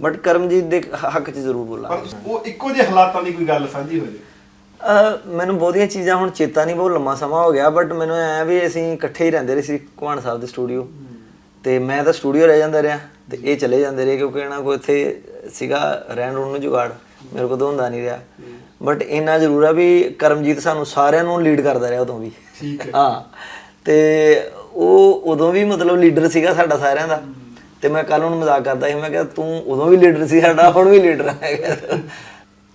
ਬਟ ਕਰਮਜੀਤ ਦੇ ਹੱਕ 'ਚ ਜ਼ਰੂਰ ਬੋਲਾਂਗੇ। ਉਹ ਇੱਕੋ ਜਿਹੇ ਹਾਲਾਤਾਂ ਦੀ ਕੋਈ ਗੱਲ ਸਾਂਝੀ ਹੋ ਜੇ ਅਹ ਮੈਨੂੰ ਬਹੁਤੀਆਂ ਚੀਜ਼ਾਂ ਹੁਣ ਚੇਤਾ ਨਹੀਂ ਬਹੁਤ ਲੰਮਾ ਸਮਾਂ ਹੋ ਗਿਆ ਬਟ ਮੈਨੂੰ ਐ ਵੀ ਅਸੀਂ ਇਕੱਠੇ ਹੀ ਰਹਿੰਦੇ ਰਹੇ ਸੀ ਕੁਹਾਨ ਸਾਹਿਬ ਦੇ ਸਟੂਡੀਓ ਤੇ ਮੈਂ ਤਾਂ ਸਟੂਡੀਓ ਰਹਿ ਜਾਂਦਾ ਰਿਹਾ ਤੇ ਇਹ ਚਲੇ ਜਾਂਦੇ ਰਹੇ ਕਿਉਂਕਿ ਇਹਨਾਂ ਕੋਲ ਇੱਥੇ ਸੀਗਾ ਰਹਿਣ ਰੂਣ ਨੂੰ ਜੁਗਾੜ ਮੇਰੇ ਕੋਲ ਤਾਂ ਹੁੰਦਾ ਨਹੀਂ ਰਿਹਾ। ਬਟ ਇੰਨਾ ਜ਼ਰੂਰ ਆ ਵੀ ਕਰਮਜੀਤ ਸਾਨੂੰ ਸਾਰਿਆਂ ਨੂੰ ਲੀਡ ਕਰਦਾ ਰਿਹਾ ਉਦੋਂ ਵੀ। ਠੀਕ ਹੈ। ਹਾਂ ਤੇ ਉਹ ਉਦੋਂ ਵੀ ਮਤਲਬ ਲੀਡਰ ਸੀਗਾ ਸਾਡਾ ਸਾਰਿਆਂ ਦਾ। ਤੇ ਮੈਂ ਕੱਲ ਉਹਨੂੰ ਮਜ਼ਾਕ ਕਰਦਾ ਸੀ ਮੈਂ ਕਿਹਾ ਤੂੰ ਉਦੋਂ ਵੀ ਲੀਡਰ ਸੀ ਸਾਡਾ ਹੁਣ ਵੀ ਲੀਡਰ ਹੈਗਾ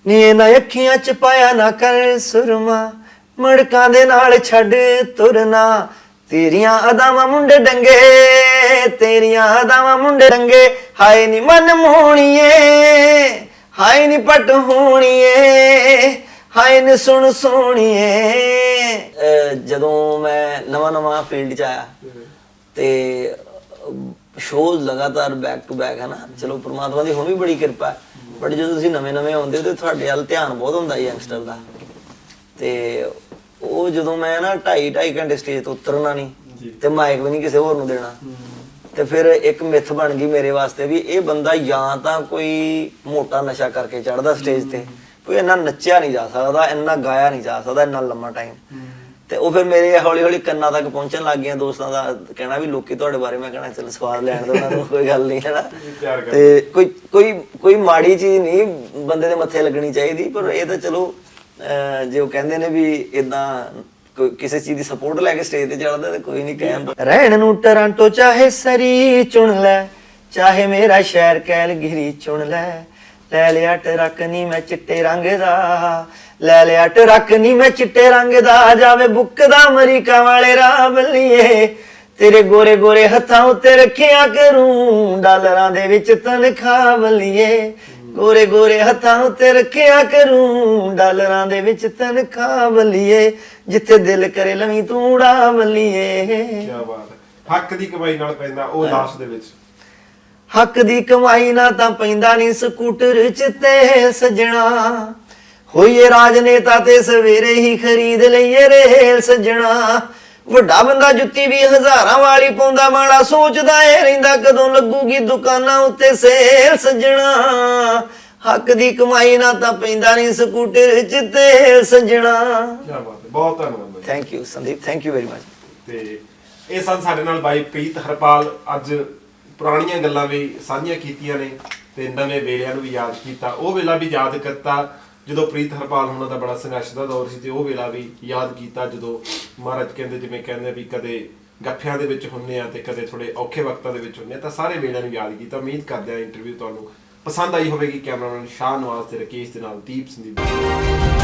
ਨੀ ਇਹਨਾਂ ਅੱਖੀਆਂ ਚ ਪਾਇਆ ਨਾ ਕਰ ਸੁਰਮਾ। ਮੜਕਾਂ ਦੇ ਨਾਲ ਛੱਡ ਤੁਰਨਾ। ਤੇਰੀਆਂ ਅਦਾਵਾਂ ਮੁੰਡੇ ਡੰਗੇ, ਤੇਰੀਆਂ ਅਦਾਵਾਂ ਮੁੰਡੇ ਡੰਗੇ। ਹਾਏ ਨੀ ਮਨ ਮੋਹਣੀਏ, ਹਾਏ ਨੀ ਪਟ ਹੋਣੀਏ, ਹਾਏ ਨੀ ਸੁਣ ਸੋਣੀਏ ਜਦੋਂ ਮੈਂ ਨਵਾਂ ਨਵਾਂ ਫੀਲਡ ਚ ਆਇਆ, ਤੇ ਸ਼ੋਜ਼ ਲਗਾਤਾਰ ਬੈਕ ਟੂ ਬੈਕ ਹੈ ਨਾ। ਚਲੋ ਪ੍ਰਮਾਤਮਾ ਦੀ ਹੁਣ ਵੀ ਬੜੀ ਕਿਰਪਾ ਹੈ। ਬਟ ਜਦੋਂ ਤੁਸੀਂ ਨਵੇਂ ਨਵੇਂ ਆਉਂਦੇ ਹੋ ਤੇ ਤੁਹਾਡੇ ਵੱਲ ਧਿਆਨ ਬਹੁਤ ਹੁੰਦਾ ਯੰਗਸਟਰ ਦਾ। ਤੇ ਉਹ ਜਦੋਂ ਮੈਂ ਨਾ 2.5 2.5 ਘੰਟੇ ਸਟੇਜ ਤੋਂ ਉਤਰਨਾ ਨਹੀਂ ਤੇ ਮਾਈਕ ਵੀ ਨਹੀਂ ਕਿਸੇ ਹੋਰ ਨੂੰ ਦੇਣਾ। ਤੇ ਫਿਰ ਇੱਕ ਮਿੱਥ ਬਣ ਗਈ ਮੇਰੇ ਵਾਸਤੇ ਵੀ ਇਹ ਬੰਦਾ ਜਾਂ ਤਾਂ ਕੋਈ ਮੋਟਾ ਨਸ਼ਾ ਕਰਕੇ ਚੜਦਾ ਸਟੇਜ ਤੇ ਕੋਈ ਇੰਨਾ ਨੱਚਿਆ ਨਹੀਂ ਜਾ ਸਕਦਾ ਇੰਨਾ ਗਾਇਆ ਨਹੀਂ ਜਾ ਸਕਦਾ ਇੰਨਾ ਲੰਮਾ ਟਾਈਮ ਤੇ ਉਹ ਫਿਰ ਮੇਰੇ ਹੌਲੀ ਹੌਲੀ ਕੰਨਾਂ ਤੱਕ ਪਹੁੰਚਣ ਲੱਗ ਗਿਆ ਦੋਸਤਾਂ ਦਾ ਕਹਿਣਾ ਵੀ ਲੋਕੀ ਤੁਹਾਡੇ ਬਾਰੇ ਮੈਂ ਕਹਿਣਾ ਚਲ ਸਵਾਦ ਲੈਣ ਦੋ ਉਹਨਾਂ ਨੂੰ ਕੋਈ ਗੱਲ ਨਹੀਂ ਹੈ ਨਾ। ਤੇ ਕੋਈ ਕੋਈ ਕੋਈ ਮਾੜੀ ਚੀਜ਼ ਨਹੀਂ ਬੰਦੇ ਦੇ ਮੱਥੇ ਲੱਗਣੀ ਚਾਹੀਦੀ ਪਰ ਇਹ ਤਾਂ ਚਲੋ ਜੇ ਉਹ ਕਹਿੰਦੇ ਨੇ ਵੀ ਇਦਾਂ ਕੋਈ ਕਿਸੇ ਚੀਜ਼ ਦੀ ਸਪੋਰਟ ਲੈ ਕੇ ਸਟੇਜ ਤੇ ਚੜਦਾ ਤੇ ਕੋਈ ਨਹੀਂ ਕਹਿਣ ਰਹਿਣ ਨੂੰ ਟਰਾਂਟੋ ਚਾਹੇ ਸਰੀ ਚੁਣ ਲੈ ਚਾਹੇ ਮੇਰਾ ਸ਼ਹਿਰ ਕੈਲਗਰੀ ਚੁਣ ਲੈ ਲੈ ਲਿਆ ਟਰੱਕ ਨੀ ਮੈਂ ਚਿੱਟੇ ਰੰਗ ਦਾ ਲੈ ਲਿਆ ਟਰੱਕ ਨੀ ਮੈਂ ਚਿੱਟੇ ਰੰਗ ਦਾ ਜਾਵੇ ਬੁੱਕ ਦਾ ਅਮਰੀਕਾ ਵਾਲੇ ਰਾਹ ਬੱਲੀਏ। ਤੇਰੇ ਗੋਰੇ ਗੋਰੇ ਹੱਥਾਂ ਉੱਤੇ ਰੱਖਿਆ ਕਰੂੰ ਡਾਲਰਾਂ ਦੇ ਵਿੱਚ ਤਨਖਾਹ ਬੱਲੀਏ। ਗੋਰੇ ਗੋਰੇ ਹੱਥਾਂ ਉੱਤੇ ਰੱਖਿਆ ਕਰੂੰ ਡਾਲਰਾਂ ਦੇ ਵਿੱਚ ਤਨਖਾਹ ਬੱਲੀਏ। ਜਿੱਥੇ ਦਿਲ ਕਰੇ ਲਵੀਂ ਤੂੰ ਉਡਾ ਬੱਲੀਏ। ਕੀ ਬਾਤ ਹੈ। ਹੱਕ ਦੀ ਕਮਾਈ ਨਾਲ ਪੈਂਦਾ ਉਹ ਲਾਸ਼ ਦੇ ਵਿੱਚ। ਹੱਕ ਦੀ ਕਮਾਈ ਨਾ ਤਾਂ ਪੈਂਦਾ ਨਹੀਂ ਸਕੂਟਰ ਚ ਤੇ ਸਜਣਾ। ਹੋਈਏ ਰਾਜਨੇਤਾ ਤੇ ਸਵੇਰੇ ਹੀ ਖਰੀਦ ਲਈਏ ਰੇਲ ਸਜਣਾ। ਵੱਡਾ ਬੰਦਾ ਜੁੱਤੀ ਵੀ ਹਜ਼ਾਰਾਂ ਵਾਲੀ ਪਾਉਂਦਾ ਮਾੜਾ ਸੋਚਦਾ ਏ ਰਹਿੰਦਾ ਕਦੋਂ ਲੱਗੂਗੀ ਦੁਕਾਨਾਂ ਉੱਤੇ ਸੇਲ ਸਜਣਾ। ਹੱਕ ਦੀ ਕਮਾਈ ਨਾ ਤਾਂ ਪੈਂਦਾ ਨਹੀਂ ਸਕੂਟਰ ਚ ਤੇ ਸਜਣਾ। ਕੀ ਬਾਤ ਹੈ ਬਹੁਤ ਧੰਨਵਾਦ ਬਾਈ। Thank you Sandeep thank you very much ਤੇ ਇਹ ਸਨ ਸਾਡੇ ਨਾਲ ਬਾਈ ਪ੍ਰੀਤ ਹਰਪਾਲ। ਅੱਜ ਪੁਰਾਣੀਆਂ ਗੱਲਾਂ ਵੀ ਸਾਂਝੀਆਂ ਕੀਤੀਆਂ ਨੇ ਤੇ ਨਵੇਂ ਵੇਲਿਆਂ ਨੂੰ ਵੀ ਯਾਦ ਕੀਤਾ। ਉਹ ਵੇਲਾ ਵੀ ਯਾਦ ਕਰਤਾ। ਜਦੋਂ ਪ੍ਰੀਤ ਹਰਪਾਲ ਉਹਨਾਂ ਦਾ ਬੜਾ ਸੰਘਰਸ਼ ਦਾ ਦੌਰ ਸੀ ਤੇ ਉਹ ਵੇਲਾ ਵੀ ਯਾਦ ਕੀਤਾ ਜਦੋਂ ਮਹਾਰਾਜ ਕਹਿੰਦੇ, ਜਿਵੇਂ ਕਹਿੰਦੇ ਵੀ ਕਦੇ ਗੱਫਿਆਂ ਦੇ ਵਿੱਚ ਹੁੰਨੇ ਆ ਤੇ ਕਦੇ ਥੋੜੇ ਔਖੇ ਵਕਤਾਂ ਦੇ ਵਿੱਚ ਹੁੰਨੇ ਆ, ਤਾਂ ਸਾਰੇ ਵੇਲਿਆਂ ਨੂੰ ਯਾਦ ਕੀਤਾ। ਉਮੀਦ ਕਰਦੇ ਆ ਇੰਟਰਵਿਊ ਤੁਹਾਨੂੰ ਪਸੰਦ ਆਈ ਹੋਵੇਗੀ। ਕੈਮਰਾਮੈਨ ਸ਼ਾਹ ਨਵਾਜ਼ ਤੇ ਰਕੇਸ਼ ਦੇ ਨਾਲ ਦੀਪ ਸੰਦੀਪ।